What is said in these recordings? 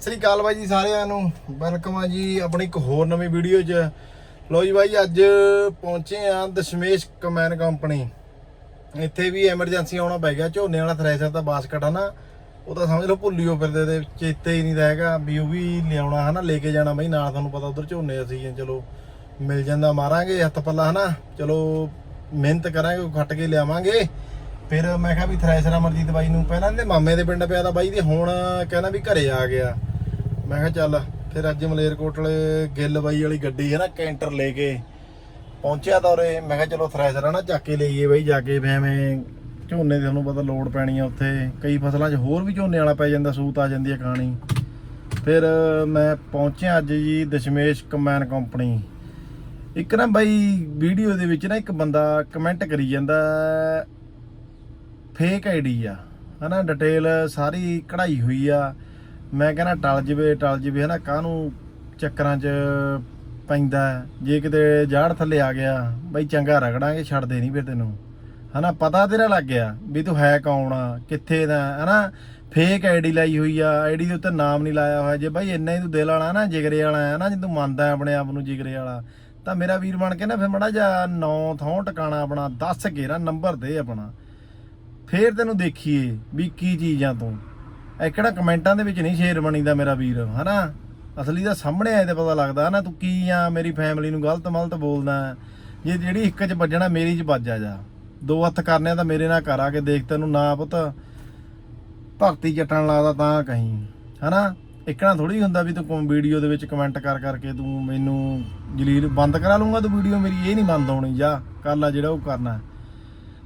ਸਤਿ ਸ੍ਰੀ ਅਕਾਲ ਬਾਈ ਜੀ ਸਾਰਿਆਂ ਨੂੰ। ਵੈਲਕਮ ਆ ਜੀ ਆਪਣੀ ਇੱਕ ਹੋਰ ਨਵੀਂ ਵੀਡੀਓ 'ਚ। ਲੋ ਜੀ ਬਾਈ, ਅੱਜ ਪਹੁੰਚੇ ਆ ਦਸ਼ਮੇਸ਼ ਕਮੈਨ ਕੰਪਨੀ। ਇੱਥੇ ਵੀ ਐਮਰਜੈਂਸੀ ਆਉਣਾ ਪੈ ਗਿਆ, ਝੋਨੇ ਵਾਲਾ ਥ੍ਰੈਸ਼ਰ ਦਾ ਬਾਸਕਟ ਆ ਨਾ। ਉਹ ਤਾਂ ਸਮਝ ਲਓ ਭੁੱਲਿਓ ਫਿਰਦੇ ਤੇ, ਚੇਤੇ ਹੀ ਨਹੀਂ ਤਾਂ ਹੈਗਾ ਵੀ ਉਹ ਵੀ ਲਿਆਉਣਾ ਹਨਾ, ਲੈ ਕੇ ਜਾਣਾ ਬਾਈ, ਨਾਲ ਤੁਹਾਨੂੰ ਪਤਾ ਉਧਰ ਝੋਨੇ ਅਸੀਂ ਚਲੋ ਮਿਲ ਜਾਂਦਾ, ਮਾਰਾਂਗੇ ਹੱਥ ਪੱਲਾ ਹਨਾ। ਚਲੋ ਮਿਹਨਤ ਕਰਾਂਗੇ ਖੱਟ ਕੇ ਲਿਆਵਾਂਗੇ। ਫਿਰ ਮੈਂ ਕਿਹਾ ਵੀ ਥ੍ਰੈਸ਼ਰ ਅਮਰਜੀਤ ਬਾਈ ਨੂੰ ਪਹਿਲਾਂ ਇਹਦੇ ਮਾਮੇ ਦੇ ਪਿੰਡ ਪਿਆ ਦਾ ਬਾਈ ਤੇ ਹੁਣ ਕਹਿੰਦਾ ਵੀ ਘਰੇ ਆ ਗਿਆ। ਮੈਂ ਕਿਹਾ ਚੱਲ, ਫਿਰ ਅੱਜ ਮਲੇਰਕੋਟਲੇ ਗਿੱਲ ਬਾਈ ਵਾਲੀ ਗੱਡੀ ਹੈ ਨਾ, ਕੈਂਟਰ ਲੈ ਕੇ ਪਹੁੰਚਿਆ ਤਾਂ ਉਰੇ। ਮੈਂ ਕਿਹਾ ਚਲੋ ਥ੍ਰੈਸ਼ਰ ਆ ਨਾ ਚੱਕ ਕੇ ਲਈਏ ਬਾਈ, ਜਾ ਕੇ ਫਿਰ ਐਵੇਂ ਝੋਨੇ ਦੀ ਤੁਹਾਨੂੰ ਪਤਾ ਲੋਡ ਪੈਣੀ ਆ ਉੱਥੇ। ਕਈ ਫਸਲਾਂ 'ਚ ਹੋਰ ਵੀ ਝੋਨੇ ਵਾਲਾ ਪੈ ਜਾਂਦਾ, ਸੂਤ ਆ ਜਾਂਦੀ ਹੈ ਕਹਾਣੀ। ਫਿਰ ਮੈਂ ਪਹੁੰਚਿਆ ਅੱਜ ਜੀ ਦਸ਼ਮੇਸ਼ ਕੰਬਾਈਨ ਕੰਪਨੀ। ਇੱਕ ਨਾ ਬਾਈ ਵੀਡੀਓ ਦੇ ਵਿੱਚ ਨਾ ਇੱਕ ਬੰਦਾ ਕਮੈਂਟ ਕਰੀ ਜਾਂਦਾ ਫੇਕ ਆਈਡੀ ਆ। ਹਨਾ ਡਿਟੇਲ ਸਾਰੀ ਕਢਾਈ ਹੋਈ ਆ। ਮੈਂ ਕਹਿੰਦਾ ਟਲ ਜਵੇ ਟਲ ਜਵੇ, ਹਨਾ, ਕਾਹਨੂੰ ਚੱਕਰਾਂ 'ਚ ਪੈਂਦਾ ਜੇ ਕਿਤੇ ਜਾੜ ਥੱਲੇ ਆ ਗਿਆ, ਬਈ ਚੰਗਾ ਰਗੜਾਂਗੇ, ਛੱਡਦੇ ਨਹੀਂ ਫਿਰ ਤੈਨੂੰ। ਹਨਾ, ਪਤਾ ਤੇਰਾ ਲੱਗ ਗਿਆ ਵੀ ਤੂੰ ਹੈ ਕੌਣ ਆ ਕਿੱਥੇ ਦਾ, ਹਨਾ। ਫੇਕ ਆਈਡੀ ਲਾਈ ਹੋਈ ਆ। ਆਈਡੀ ਦੇ ਉੱਤੇ ਨਾਮ ਨਹੀਂ ਲਾਇਆ ਹੋਇਆ। ਜੇ ਬਾਈ ਇੰਨਾ ਹੀ ਤੂੰ ਦਿਲ ਵਾਲਾ ਨਾ, ਜਿਗਰੇ ਵਾਲਾ ਹੈ ਨਾ, ਜੇ ਤੂੰ ਮੰਨਦਾ ਆਪਣੇ ਆਪ ਨੂੰ ਜਿਗਰੇ ਵਾਲਾ, ਤਾਂ ਮੇਰਾ ਵੀਰ ਬਣ ਕੇ ਨਾ ਫਿਰ ਮੜਾ ਜਾ ਨੌ ਥੋਂ ਟਿਕਾਣਾ ਆਪਣਾ, ਦੱਸ ਕੇ ਨਾ ਨੰਬਰ ਦੇ ਆਪਣਾ। ਫੇਰ ਤੈਨੂੰ ਦੇਖੀਏ ਵੀ ਕੀ ਚੀਜ਼ਾਂ ਤੂੰ। ਇਹ ਕਿਹੜਾ ਕਮੈਂਟਾਂ ਦੇ ਵਿੱਚ ਨਹੀਂ ਸ਼ੇਰ ਬਣੀਦਾ ਮੇਰਾ ਵੀਰ, ਹਨਾ? ਅਸਲੀ ਦਾ ਸਾਹਮਣੇ ਆਏ ਤੇ ਪਤਾ ਲੱਗਦਾ ਨਾ ਤੂੰ ਕੀ ਆ, ਮੇਰੀ ਫੈਮਿਲੀ ਨੂੰ ਗਲਤ ਮਲਤ ਬੋਲਦਾ ਜੇ ਜਿਹੜੀ ਇੱਕ ਚ ਵੱਜਣਾ, ਮੇਰੀ ਚ ਵੱਜ ਆ ਜਾ। ਦੋ ਹੱਥ ਕਰਨੇ ਆ ਤਾਂ ਮੇਰੇ ਨਾਲ ਕਰ ਆ ਕੇ ਦੇਖ ਤੈਨੂੰ ਨਾ ਪੁੱਤ। ਭਗਤੀ ਜੱਟਣ ਲੱਗਦਾ ਤਾਂ ਕਹੀਂ, ਹਨਾ? ਇੱਕਣਾ ਥੋੜੀ ਹੁੰਦਾ ਵੀ ਤੂੰ ਵੀਡੀਓ ਦੇ ਵਿੱਚ ਕਮੈਂਟ ਕਰ ਕਰਕੇ ਤੂੰ ਮੈਨੂੰ ਜਲੀਲ ਬੰਦ ਕਰਾ ਲੂੰਗਾ ਤੂੰ ਵੀਡੀਓ ਮੇਰੀ, ਇਹ ਨਹੀਂ ਬੰਦ ਹੋਣੀ, ਜਾ। ਕਰ ਲੈ ਜਿਹੜਾ ਉਹ ਕਰਨਾ।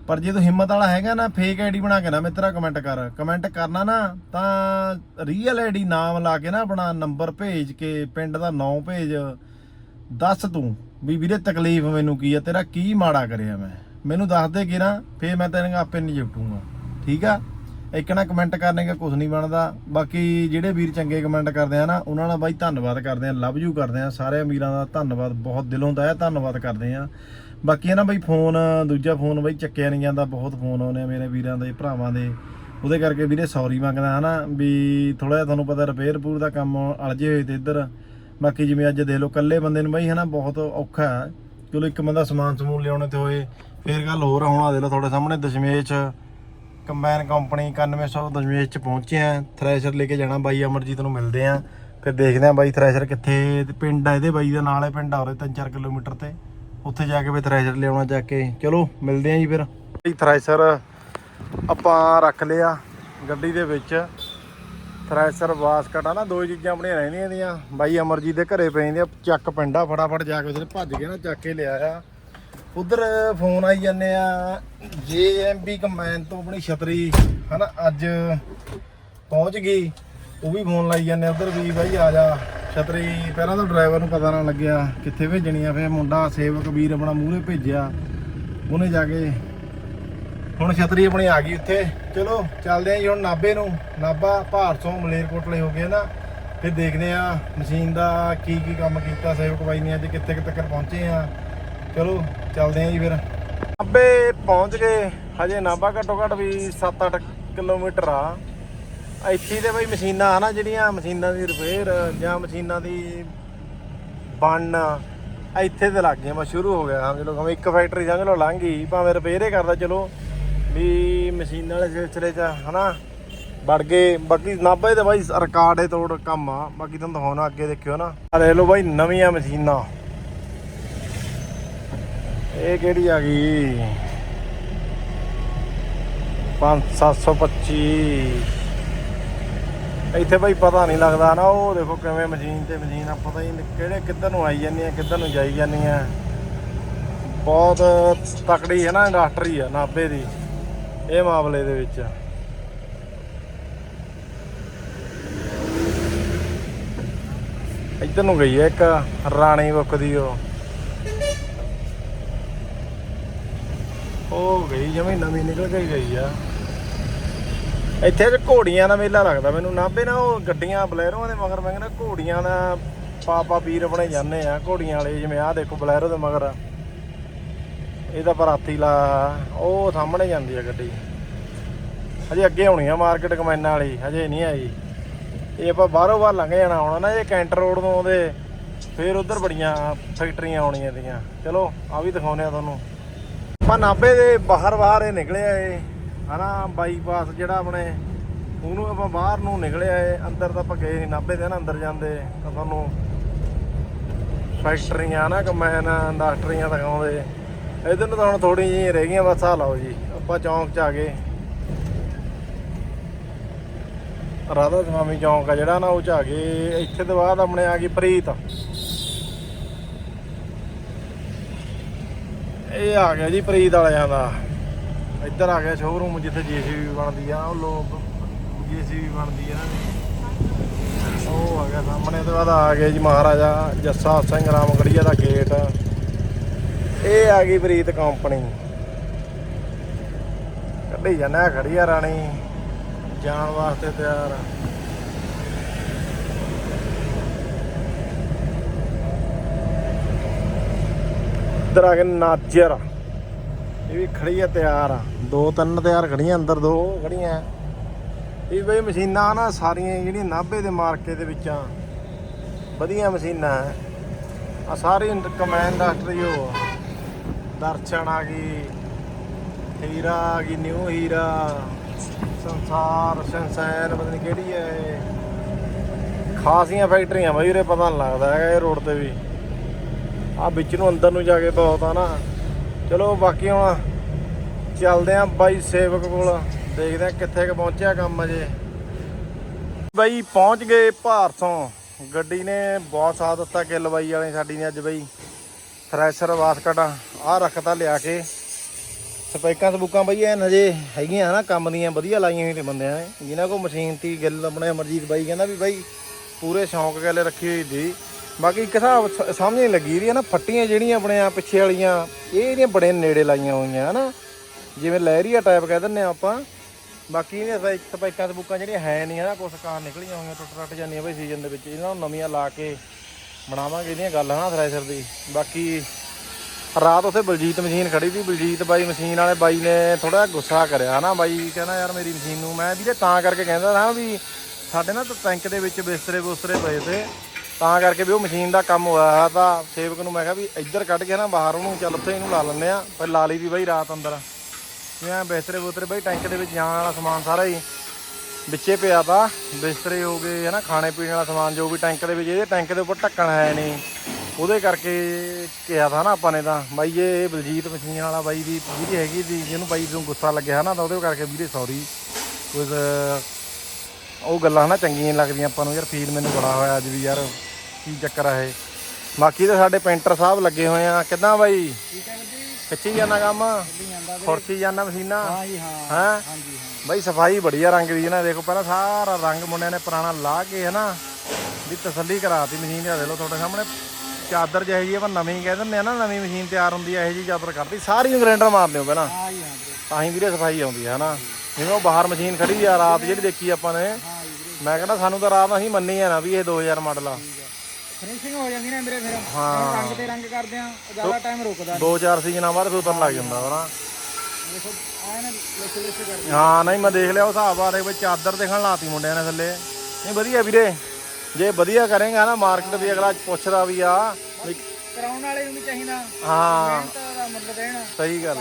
ਪਰ ਜੇ ਤੂੰ ਹਿੰਮਤ ਵਾਲਾ ਹੈਗਾ ਨਾ ਫੇਕ ਆਈਡੀ ਬਣਾ ਕੇ ਨਾ ਮਿੱਤਰਾ ਕਮੈਂਟ ਕਰ। ਕਮੈਂਟ ਕਰਨਾ ਨਾ, ਤਾਂ ਰੀਅਲ ਆਈਡੀ ਨਾਮ ਲਾ ਕੇ ਨਾ ਆਪਣਾ ਨੰਬਰ ਭੇਜ ਕੇ ਪਿੰਡ ਦਾ ਨਾਂ ਭੇਜ। ਦੱਸ ਤੂੰ ਵੀ ਵੀਰੇ ਤਕਲੀਫ ਮੈਨੂੰ ਕੀ ਆ, ਤੇਰਾ ਕੀ ਮਾੜਾ ਕਰਿਆ ਮੈਂ। ਮੈਨੂੰ ਦੱਸ ਦੇ ਕਿ ਨਾ ਫੇਰ ਮੈਂ ਤੈਨੂੰ ਆਪੇ ਨਿਜਟੂਗਾ। ਠੀਕ ਆ? ਇੱਕ ਨਾ ਕਮੈਂਟ ਕਰਨੇ ਦਾ ਕੁਝ ਨਹੀਂ ਬਣਦਾ। ਬਾਕੀ ਜਿਹੜੇ ਵੀਰ ਚੰਗੇ ਕਮੈਂਟ ਕਰਦੇ ਆ ਨਾ, ਉਹਨਾਂ ਦਾ ਬਾਈ ਧੰਨਵਾਦ ਕਰਦੇ ਆ ਲਵ ਯੂ ਕਰਦੇ ਆ। ਸਾਰੇ ਵੀਰਾਂ ਦਾ ਧੰਨਵਾਦ, ਬਹੁਤ ਦਿਲੋਂ ਦਾ ਹੈ, ਧੰਨਵਾਦ ਕਰਦੇ ਆ। ਬਾਕੀ ਇਹ ਨਾ ਬਈ ਫੋਨ ਦੂਜਾ ਫੋਨ ਬਈ ਚੱਕਿਆ ਨਹੀਂ ਜਾਂਦਾ ਬਹੁਤ ਫੋਨ ਆਉਂਦੇ ਆ ਮੇਰੇ ਵੀਰਾਂ ਦੇ ਭਰਾਵਾਂ ਦੇ। ਉਹਦੇ ਕਰਕੇ ਵੀਰੇ ਸੌਰੀ ਮੰਗਦਾ ਹਨਾ? ਵੀ ਥੋੜਾ ਜਿਹਾ ਤੁਹਾਨੂੰ ਪਤਾ ਰਿਪੇਅਰ ਪੂਰ ਦਾ ਕੰਮ ਅਲਝੇ ਹੋਏ ਤੇ ਇੱਧਰ। ਬਾਕੀ ਜਿਵੇਂ ਅੱਜ ਦੇਖ ਲਓ ਇਕੱਲੇ ਬੰਦੇ ਨੂੰ ਬਈ ਹਨਾ ਬਹੁਤ ਔਖਾ ਹੈ। ਚਲੋ ਇੱਕ ਬੰਦਾ ਸਮਾਨ ਸਮੂਨ ਲਿਆਉਣੇ ਤੇ ਹੋਏ ਫੇਰ ਗੱਲ ਹੋਰ ਆ, ਹੁਣ ਆ ਦੇਖ ਲਓ ਤੁਹਾਡੇ ਸਾਹਮਣੇ ਦਸ਼ਮੇਸ਼ ਕੰਬਾਈਨ ਕੰਪਨੀ 9100 ਦਸ਼ਮੇਸ਼ ਚ ਪਹੁੰਚੇ ਆ। ਥ੍ਰੈਸ਼ਰ ਲੈ ਕੇ ਜਾਣਾ ਬਾਈ ਅਮਰਜੀਤ ਨੂੰ ਮਿਲਦੇ ਆ। ਫਿਰ ਦੇਖਦੇ ਆ ਬਾਈ ਥ੍ਰੈਸ਼ਰ ਕਿੱਥੇ ਪਿੰਡ ਆ ਇਹਦੇ ਬਾਈ ਦਾ ਨਾਲ ਹੈ ਪਿੰਡ ਆ ਉਰੇ 3-4 ਕਿਲੋਮੀਟਰ ਤੇ। ਉੱਥੇ ਜਾ ਕੇ ਵੀ ਥ੍ਰੈਸ਼ਰ ਲਿਆਉਣਾ ਜਾ ਕੇ। ਚਲੋ, ਮਿਲਦੇ ਆ ਜੀ ਫਿਰ। ਬਾਈ ਥ੍ਰੈਸ਼ਰ ਆਪਾਂ ਰੱਖ ਲਿਆ ਗੱਡੀ ਦੇ ਵਿੱਚ। ਥ੍ਰੈਸ਼ਰ ਬਾਸਕਟ ਆ ਨਾ, ਦੋ ਚੀਜ਼ਾਂ ਆਪਣੀਆਂ ਰਹਿੰਦੀਆਂ ਦੀਆਂ ਬਾਈ ਅਮਰਜੀਤ ਦੇ ਘਰੇ ਪਏ ਆ, ਚੱਕ ਪਿੰਡਾ ਫਟਾਫਟ ਜਾ ਕੇ, ਉਹਦੇ ਭੱਜ ਕੇ ਨਾ ਚੱਕ ਕੇ ਲਿਆਇਆ ਉਧਰ ਫੋਨ ਆਈ ਜਾਂਦੇ ਆ ਜੇਐਮਬੀ ਕੰਬਾਈਨ ਤੋਂ ਆਪਣੀ ਛਤਰੀ, ਹਨਾ, ਅੱਜ ਪਹੁੰਚ ਗਈ। ਉਹ ਵੀ ਫੋਨ ਲਾਈ ਜਾਂਦੇ ਉਧਰ ਵੀ ਬਾਈ ਆ ਜਾ। ਛਤਰੀ, ਪਹਿਲਾਂ ਤਾਂ ਡਰਾਈਵਰ ਨੂੰ ਪਤਾ ਨਾ ਲੱਗਿਆ ਕਿੱਥੇ ਭੇਜਣੀ ਆ ਫਿਰ ਮੁੰਡਾ ਸੇਵਕ ਵੀਰ ਆਪਣਾ ਮੂਹਰੇ ਭੇਜਿਆ, ਉਹਨੇ ਜਾ ਕੇ ਹੁਣ ਛਤਰੀ ਆਪਣੀ ਆ ਗਈ ਉੱਥੇ। ਚਲੋ, ਚੱਲਦੇ ਆਂ ਜੀ ਹੁਣ ਨਾਬੇ ਨੂੰ। ਨਾਬਾ ਭਾਰਸੋਂ ਮਲੇਰਕੋਟਲੇ ਹੋ ਗਏ ਨਾ। ਫਿਰ ਦੇਖਦੇ ਆ ਮਸ਼ੀਨ ਦਾ ਕੀ ਕੀ ਕੰਮ ਕੀਤਾ ਸੇਵਕ ਬਾਈ ਨੇ, ਅੱਜ ਕਿੱਥੇ ਕਿੱਥੇ ਤੱਕ ਪਹੁੰਚੇ ਆ। ਚਲੋ, ਚੱਲਦੇ ਆਂ ਜੀ ਫਿਰ। ਨਾਬੇ ਪਹੁੰਚ ਗਏ। ਹਜੇ ਨਾਬਾ ਘੱਟੋ ਘੱਟ ਵੀ 7-8 ਕਿਲੋਮੀਟਰ ਆ। ਇੱਥੇ ਤੇ ਬਈ ਮਸ਼ੀਨਾਂ ਹਨਾ ਜਿਹੜੀਆਂ ਮਸ਼ੀਨਾਂ ਦੀ ਰਿਪੇਅਰ ਜਾਂ ਮਸ਼ੀਨਾਂ ਦੀ ਬਣ ਇੱਥੇ ਤੇ ਲੱਗ ਗਈਆਂ ਬਸ ਸ਼ੁਰੂ ਹੋ ਗਿਆ, ਸਮਝ ਲਓ, ਭਾਵੇਂ ਇੱਕ ਫੈਕਟਰੀ ਸਮਝ ਲਓ ਲੰਘ ਗਈ, ਭਾਵੇਂ ਰਿਪੇਅਰ ਹੀ ਕਰਦਾ, ਚਲੋ, ਵੀ ਮਸ਼ੀਨਾਂ ਵਾਲੇ ਸਿਲਸਿਲੇ 'ਚ ਹਨਾ ਵੜ ਗਏ, ਬਾਕੀ ਨਾਭੇ ਤੇ ਬਾਈ ਰਿਕਾਰਡ ਹੈ ਤੋੜ ਕੰਮ ਆ, ਬਾਕੀ ਤੁਹਾਨੂੰ ਦਿਖਾਉਣਾ, ਅੱਗੇ ਦੇਖਿਓ ਨਾ। ਆ ਦੇਖ ਲਓ ਬਾਈ ਨਵੀਆਂ ਮਸ਼ੀਨਾਂ। ਇਹ ਕਿਹੜੀ ਆ ਗਈ? 5725 ਇੱਥੇ ਭਾਈ ਪਤਾ ਨਹੀਂ ਲੱਗਦਾ ਨਾ, ਉਹ ਦੇਖੋ ਕਿਵੇਂ ਮਸ਼ੀਨ ਤੇ ਮਸ਼ੀਨ ਆ, ਪਤਾ ਹੀ ਨਹੀਂ ਕਿਹੜੇ ਕਿੱਧਰ ਨੂੰ ਆਈ ਜਾਂਦੀਆਂ ਕਿੱਧਰ ਨੂੰ ਜਾਈ ਜਾਂਦੀਆਂ ਬਹੁਤ ਤਕੜੀ ਹੈ ਨਾ, ਇੰਡਸਟਰੀ ਆ, ਨਾਭੇ ਦੀ, ਇਹ ਮਾਮਲੇ ਦੇ ਵਿੱਚ। ਇੱਧਰ ਨੂੰ ਗਈ ਹੈ ਇੱਕ ਰਾਣੀ ਬੁੱਕ ਦੀ ਉਹ। ਉਹ ਗਈ ਜਮੀ, ਨਵੀਂ ਨਿਕਲ ਕੇ ਗਈ ਆ। ਇੱਥੇ ਤੇ ਘੋੜੀਆਂ ਦਾ ਮੇਲਾ ਲੱਗਦਾ ਮੈਨੂੰ, ਨਾਭੇ ਨਾ ਉਹ ਗੱਡੀਆਂ ਬਲੈਰੋਆਂ ਦੇ ਮਗਰ, ਮੈਂ ਕਹਿੰਦਾ ਘੋੜੀਆਂ ਦਾ ਪਾਪਾ ਵੀਰ ਆਪਣੇ ਜਾਂਦੇ ਆ, ਘੋੜੀਆਂ ਵਾਲੇ ਜਿਵੇਂ ਆਹ ਦੇਖੋ ਬਲੈਰੋ ਦੇ ਮਗਰ। ਇਹਦਾ ਪਰਾਤੀ ਲਾ, ਉਹ ਸਾਹਮਣੇ ਜਾਂਦੀ ਆ ਗੱਡੀ। ਹਜੇ ਅੱਗੇ ਹੋਣੀ ਆ ਮਾਰਕੀਟ ਕਮੈਨਾਂ ਵਾਲੀ, ਹਜੇ ਨਹੀਂ ਆਈ। ਇਹ ਆਪਾਂ ਬਾਹਰੋਂ ਬਾਹਰ ਲੰਘ ਜਾਣਾ ਆਉਣਾ ਨਾ, ਇਹ ਕੈਂਟਰ ਰੋਡ ਤੋਂ ਆਉਂਦੇ ਫੇਰ ਉਧਰ ਬੜੀਆਂ ਫੈਕਟਰੀਆਂ ਆਉਣੀਆਂ ਦੀਆਂ ਚਲੋ ਆ ਵੀ ਦਿਖਾਉਂਦੇ ਆ ਤੁਹਾਨੂੰ। ਆਪਾਂ ਨਾਭੇ ਦੇ ਬਾਹਰ ਬਾਹਰ ਇਹ ਨਿਕਲਿਆ ਇਹ। ਹਨਾ ਬਾਈਪਾਸ ਜਿਹੜਾ ਆਪਣੇ, ਉਹਨੂੰ ਆਪਾਂ ਬਾਹਰ ਨੂੰ ਨਿਕਲਿਆ ਇਹ ਅੰਦਰ ਤਾਂ ਆਪਾਂ ਗਏ ਨਹੀਂ ਨਾਭੇ ਦੇ ਨਾ ਅੰਦਰ ਜਾਂਦੇ, ਤਾਂ ਤੁਹਾਨੂੰ ਫੈਕਟਰੀਆਂ ਨਾ ਕਮੈਨ ਇੰਡਸਟਰੀਆਂ ਦਿਖਾਉਂਦੇ ਇਧਰ ਨੂੰ ਤਾਂ ਹੁਣ ਥੋੜੀ ਜਿਹੀ ਰਹਿ ਗਈਆਂ, ਬਸ ਆ ਲਓ ਜੀ, ਆਪਾਂ ਚੌਂਕ 'ਚ ਆ ਗਏ। ਰਾਧਾ ਸਵਾਮੀ ਚੌਂਕ ਆ ਜਿਹੜਾ ਨਾ, ਉਹ 'ਚ ਆ ਗਏ। ਇੱਥੇ ਤੋਂ ਬਾਅਦ ਆਪਣੇ ਆ ਗਈ ਪ੍ਰੀਤ। ਇਹ ਆ ਗਿਆ ਜੀ ਪ੍ਰੀਤ ਵਾਲਿਆਂ ਦਾ। ਇੱਧਰ ਆ ਗਿਆ ਸ਼ੋਰੂਮ ਜਿੱਥੇ ਜੀਸੀਬੀ ਬਣਦੀ ਆ, ਉਹ ਲੋਕ ਜੀਸੀਬੀ ਬਣਦੀ ਆ ਉਹ ਆ ਗਿਆ ਸਾਹਮਣੇ ਤੋਂ ਬਾਅਦ ਆ ਗਿਆ ਜੀ ਮਹਾਰਾਜਾ ਜੱਸਾ ਸਿੰਘ ਰਾਮਗੜੀਆ ਦਾ ਗੇਟ ਇਹ ਆ ਗਈ ਪ੍ਰੀਤ ਕੰਪਨੀ ਕੱਢੀ ਜਾਣਾ ਖੜੀ ਆ ਰਾਣੀ, ਜਾਣ ਵਾਸਤੇ ਤਿਆਰ। ਆ ਇੱਧਰ ਆ ਕੇ ਨਾਜਰ। ਇਹ ਵੀ ਖੜੀ ਆ ਤਿਆਰ ਆ। ਦੋ ਤਿੰਨ ਤਿਆਰ ਖੜੀਆਂ ਅੰਦਰ, ਦੋ ਖੜੀਆਂ। ਇਹ ਬਈ ਮਸ਼ੀਨਾਂ ਨਾ ਸਾਰੀਆਂ ਜਿਹੜੀਆਂ ਨਾਭੇ ਦੇ ਮਾਰਕੇ ਦੇ ਵਿੱਚ। ਵਧੀਆ ਮਸ਼ੀਨਾਂ ਹੈ ਆ ਸਾਰੀ ਕਮੈਨ ਇੰਡਸਟਰੀ ਉਹ ਦਰਸ਼ਨ ਆ ਗਈ, ਹੀਰਾ ਆ ਗਈ ਨਿਊ ਹੀਰਾ। ਸੰਸਾਰ, ਸੰਸੈਰ, ਪਤਾ ਨਹੀਂ ਕਿਹੜੀ ਹੈ ਖਾਸੀਆਂ ਫੈਕਟਰੀਆਂ ਬਈ ਉਰੇ, ਪਤਾ ਨਹੀਂ ਲੱਗਦਾ ਹੈਗਾ ਇਹ ਰੋਡ ਤੇ ਵੀ। ਆ ਵਿੱਚ ਨੂੰ ਅੰਦਰ ਨੂੰ ਜਾ ਕੇ ਬਹੁਤ ਆ ਨਾ। ਚਲੋ ਬਾਕੀ ਹੁਣ ਚੱਲਦੇ ਆ ਬਾਈ ਸੇਵਕ ਕੋਲ, ਦੇਖਦੇ ਆ ਕਿੱਥੇ ਕ ਪਹੁੰਚਿਆ ਕੰਮ ਅਜੇ। ਬਾਈ ਪਹੁੰਚ ਗਏ ਭਾਰਤੋਂ ਗੱਡੀ ਨੇ ਬਹੁਤ ਸਾਥ ਦਿੱਤਾ ਕਿੱਲ ਬਾਈ ਵਾਲੇ ਸਾਡੀ ਨੇ ਅੱਜ ਬਾਈ। ਥ੍ਰੈਸ਼ਰ ਵਾਸਕਟ ਆ ਰੱਖਤਾ ਲਿਆ ਕੇ। ਸਪੈਕਾਂ ਸਬੂਕਾਂ ਬਈ ਐ ਨਜੇ ਹੈਗੀਆਂ ਹਨਾ, ਕੰਮ ਦੀਆਂ, ਵਧੀਆ ਲਾਈਆਂ ਹੋਈਆਂ ਤੇ ਬੰਦਿਆਂ ਨੇ। ਜਿਨ੍ਹਾਂ ਕੋ ਮਸ਼ੀਨ ਤੀ, ਗਿੱਲ ਆਪਣੇ ਅਮਰਜੀਤ ਬਾਈ ਕਹਿੰਦਾ ਵੀ ਬਾਈ ਪੂਰੇ ਸ਼ੌਂਕ ਗੱਲ ਰੱਖੀ ਹੋਈ ਦੀ ਬਾਕੀ ਇੱਕ ਹਿਸਾਬ ਸ- ਸਮਝ ਨਹੀਂ ਲੱਗੀ ਰਹੀ ਹੈ ਨਾ, ਫੱਟੀਆਂ ਜਿਹੜੀਆਂ ਆਪਣੇ ਆ ਪਿੱਛੇ ਵਾਲੀਆਂ, ਇਹ ਇਹਦੀਆਂ ਬੜੇ ਨੇੜੇ ਲਾਈਆਂ ਹੋਈਆਂ, ਹਨਾ? ਜਿਵੇਂ ਲਹਿਰੀਆ ਟਾਈਪ ਕਹਿ ਦਿੰਨੇ ਆ ਆਪਾਂ। ਬਾਕੀ ਇਹਦੀਆਂ ਸਪੈ- ਸਪੈਕਾਂ ਸਬੂਕਾਂ ਜਿਹੜੀਆਂ ਹੈ ਨਹੀਂ, ਹਨਾ? ਕੁਛ ਕਾਰ ਨਿਕਲੀਆਂ ਹੋਈਆਂ, ਟੁੱਟ ਟੱਟ ਜਾਂਦੀਆਂ ਬਈ ਸੀਜ਼ਨ ਦੇ ਵਿੱਚ। ਇਹਨਾਂ ਨੂੰ ਨਵੀਆਂ ਲਾ ਕੇ ਬਣਾਵਾਂਗੇ ਇਹਦੀਆਂ ਗੱਲ, ਹਨਾ ਥ੍ਰੈਸ਼ਰ ਦੀ। ਬਾਕੀ ਰਾਤ ਉਥੇ ਬਲਜੀਤ ਮਸ਼ੀਨ ਖੜੀ ਸੀ। ਬਲਜੀਤ ਬਾਈ ਮਸ਼ੀਨ ਵਾਲੇ ਬਾਈ ਨੇ ਥੋੜਾ ਗੁੱਸਾ ਕਰਿਆ ਨਾ ਬਾਈ ਕਹਿੰਦਾ, ਯਾਰ ਮੇਰੀ ਮਸ਼ੀਨ ਨੂੰ ਮੈਂ ਵੀਰੇ ਤਾਂ ਕਰਕੇ ਕਹਿੰਦਾ ਹਾਂ ਵੀ ਸਾਡੇ ਨਾ ਤਾਂ ਟੈਂਕ ਦੇ ਵਿੱਚ ਬਿਸਤਰੇ ਬੁਸਤਰੇ ਪਏ ਤੇ ਤਾਂ ਕਰਕੇ ਵੀ ਉਹ ਮਸ਼ੀਨ ਦਾ ਕੰਮ ਹੋਇਆ ਹੋਇਆ ਤਾਂ ਸੇਵਕ ਨੂੰ ਮੈਂ ਕਿਹਾ ਵੀ ਇੱਧਰ ਕੱਢ ਕੇ ਨਾ ਬਾਹਰ ਉਹਨੂੰ ਚੱਲ ਉੱਥੇ ਇਹਨੂੰ ਲਾ ਲੈਂਦੇ ਆ ਪਰ ਲਾ ਲਈ ਦੀ ਬਾਈ ਰਾਤ ਅੰਦਰ। ਜਿਵੇਂ ਬਿਸਤਰੇ ਬੁਸਤਰੇ ਬਾਈ ਟੈਂਕ ਦੇ ਵਿੱਚ ਜਾਣ ਵਾਲਾ ਸਮਾਨ ਸਾਰਾ ਹੀ ਵਿੱਚੇ ਪਿਆ ਤਾ। ਬਿਸਤਰੇ ਹੋ ਗਏ ਹਨਾ, ਖਾਣੇ ਪੀਣੇ ਵਾਲਾ ਸਮਾਨ ਜੋ ਵੀ ਟੈਂਕ ਦੇ ਵਿੱਚ, ਇਹਦੇ ਟੈਂਕ ਦੇ ਉੱਪਰ ਢੱਕਣ ਹੈ ਨਹੀਂ। ਉਹਦੇ ਕਰਕੇ ਕਿਹਾ ਥਾ ਨਾ ਆਪਾਂ ਨੇ ਤਾਂ, ਬਾਈ ਇਹ ਬਲਜੀਤ ਮਸ਼ੀਨ ਵਾਲਾ ਬਾਈ ਦੀ ਜਿਹਦੀ ਹੈਗੀ ਸੀ, ਜਿਹਨੂੰ ਬਾਈ ਨੂੰ ਗੁੱਸਾ ਲੱਗਿਆ ਨਾ ਤਾਂ ਉਹਦੇ ਕਰਕੇ ਵੀਰੇ ਸੌਰੀ ਕੁਝ ਉਹ ਗੱਲਾਂ ਹਨਾ ਚੰਗੀਆਂ ਨਹੀਂ ਲੱਗਦੀਆਂ ਆਪਾਂ ਨੂੰ ਯਾਰ ਫੀਲ ਮੈਨੂੰ ਬੜਾ ਹੋਇਆ ਅੱਜ ਵੀ ਯਾਰ, ਕੀ ਚੱਕਰ ਆ ਇਹ। ਬਾਕੀ ਤਾਂ ਸਾਡੇ ਪੇਂਟਰ ਸਾਹਿਬ ਲੱਗੇ ਹੋਏ ਆ। ਕਿੱਦਾਂ ਬਾਈ? ਠੀਕ ਹੈ ਜੀ ਖਿੱਚੀ ਜਾਣਾ ਕੰਮ? ਚੱਲੀ ਜਾਂਦਾ ਖੁਰਚੀ ਜਾਣਾ ਮਸ਼ੀਨਾਂ? ਹਾਂ? ਜੀ ਹਾਂ ਹੈਂ ਹਾਂਜੀ ਹਾਂ ਬਾਈ ਸਫ਼ਾਈ ਬੜੀ ਆ ਰੰਗ ਦੀ ਨਾ, ਦੇਖੋ ਪਹਿਲਾਂ ਸਾਰਾ ਰੰਗ ਮੁੰਡਿਆਂ ਨੇ ਪੁਰਾਣਾ ਲਾ ਕੇ ਹਨਾ, ਵੀ ਤਸੱਲੀ ਕਰਾਤੀ ਮਸ਼ੀਨ ਦੇ ਦੇ ਲਓ ਤੁਹਾਡੇ ਸਾਹਮਣੇ। ਚਾਦਰ ਜਿਹੀ ਜੀ ਆਪਾਂ ਨਵੀਂ ਕਹਿ ਦਿੰਦੇ ਆ ਨਾ, ਨਵੀਂ ਮਸ਼ੀਨ ਤਿਆਰ ਹੁੰਦੀ ਆ, ਇਹੋ ਜੀ ਚਾਦਰ ਕਰਦੀ ਸਾਰੀ ਨੂੰ ਗ੍ਰੈਂਡਰ ਮਾਰ ਲਿਓ ਪਹਿਲਾਂ। ਹਾਂ ਜੀ ਹਾਂ ਤਾਂ ਹੀ ਵੀਰੇ ਸਫ਼ਾਈ ਆਉਂਦੀ ਹੈ ਹਨਾ। ਜਿਵੇਂ ਉਹ ਬਾਹਰ ਮਸ਼ੀਨ ਖੜੀ ਆ, ਰਾਤ ਜਿਹੜੀ ਦੇਖੀ ਆਪਾਂ ਨੇ ਮੈਂ ਕਹਿੰਦਾ ਸਾਨੂੰ ਤਾਂ ਰਾਤ ਅਸੀਂ ਮੰਨੀ ਆ ਨਾ ਵੀ ਇਹ 2000 ਮਾਡਲ ਆ। ਫਿਨਿਸ਼ਿੰਗ ਹੋ ਜਾਂਦੀ ਨਾ ਵੀਰੇ ਫਿਰ। ਹਾਂ। ਰੰਗ ਤੇ ਰੰਗ ਕਰਦੇ ਆ ਜ਼ਿਆਦਾ ਟਾਈਮ ਰੁਕਦਾ ਦੋ ਚਾਰ ਸੀਜ਼ਨਾਂ ਬਾਅਦ ਫਿਰ ਉਤਰਨ ਲੱਗ ਜਾਂਦਾ ਹਨਾ। ਹਾਂ ਨਹੀਂ ਮੈਂ ਦੇਖ ਲਿਆ ਉਹ ਹਿਸਾਬ ਆ ਰਿਹਾ ਬਈ ਚਾਦਰ ਦੇਖਣ ਲਾਤੀ ਮੁੰਡਿਆਂ ਨੇ ਥੱਲੇ। ਨਹੀਂ ਵਧੀਆ ਵੀਰੇ। ਜੇ ਵਧੀਆ ਕਰੇਗਾ ਨਾ ਮਾਰਕੀਟ ਵੀ ਅਗਲਾ ਪੁੱਛਦਾ ਵੀ ਆ ਵੀ ਕਰਾਉਣ ਵਾਲੇ ਨੂੰ ਵੀ ਚਾਹੀਦਾ। ਹਾਂ। ਸਹੀ ਗੱਲ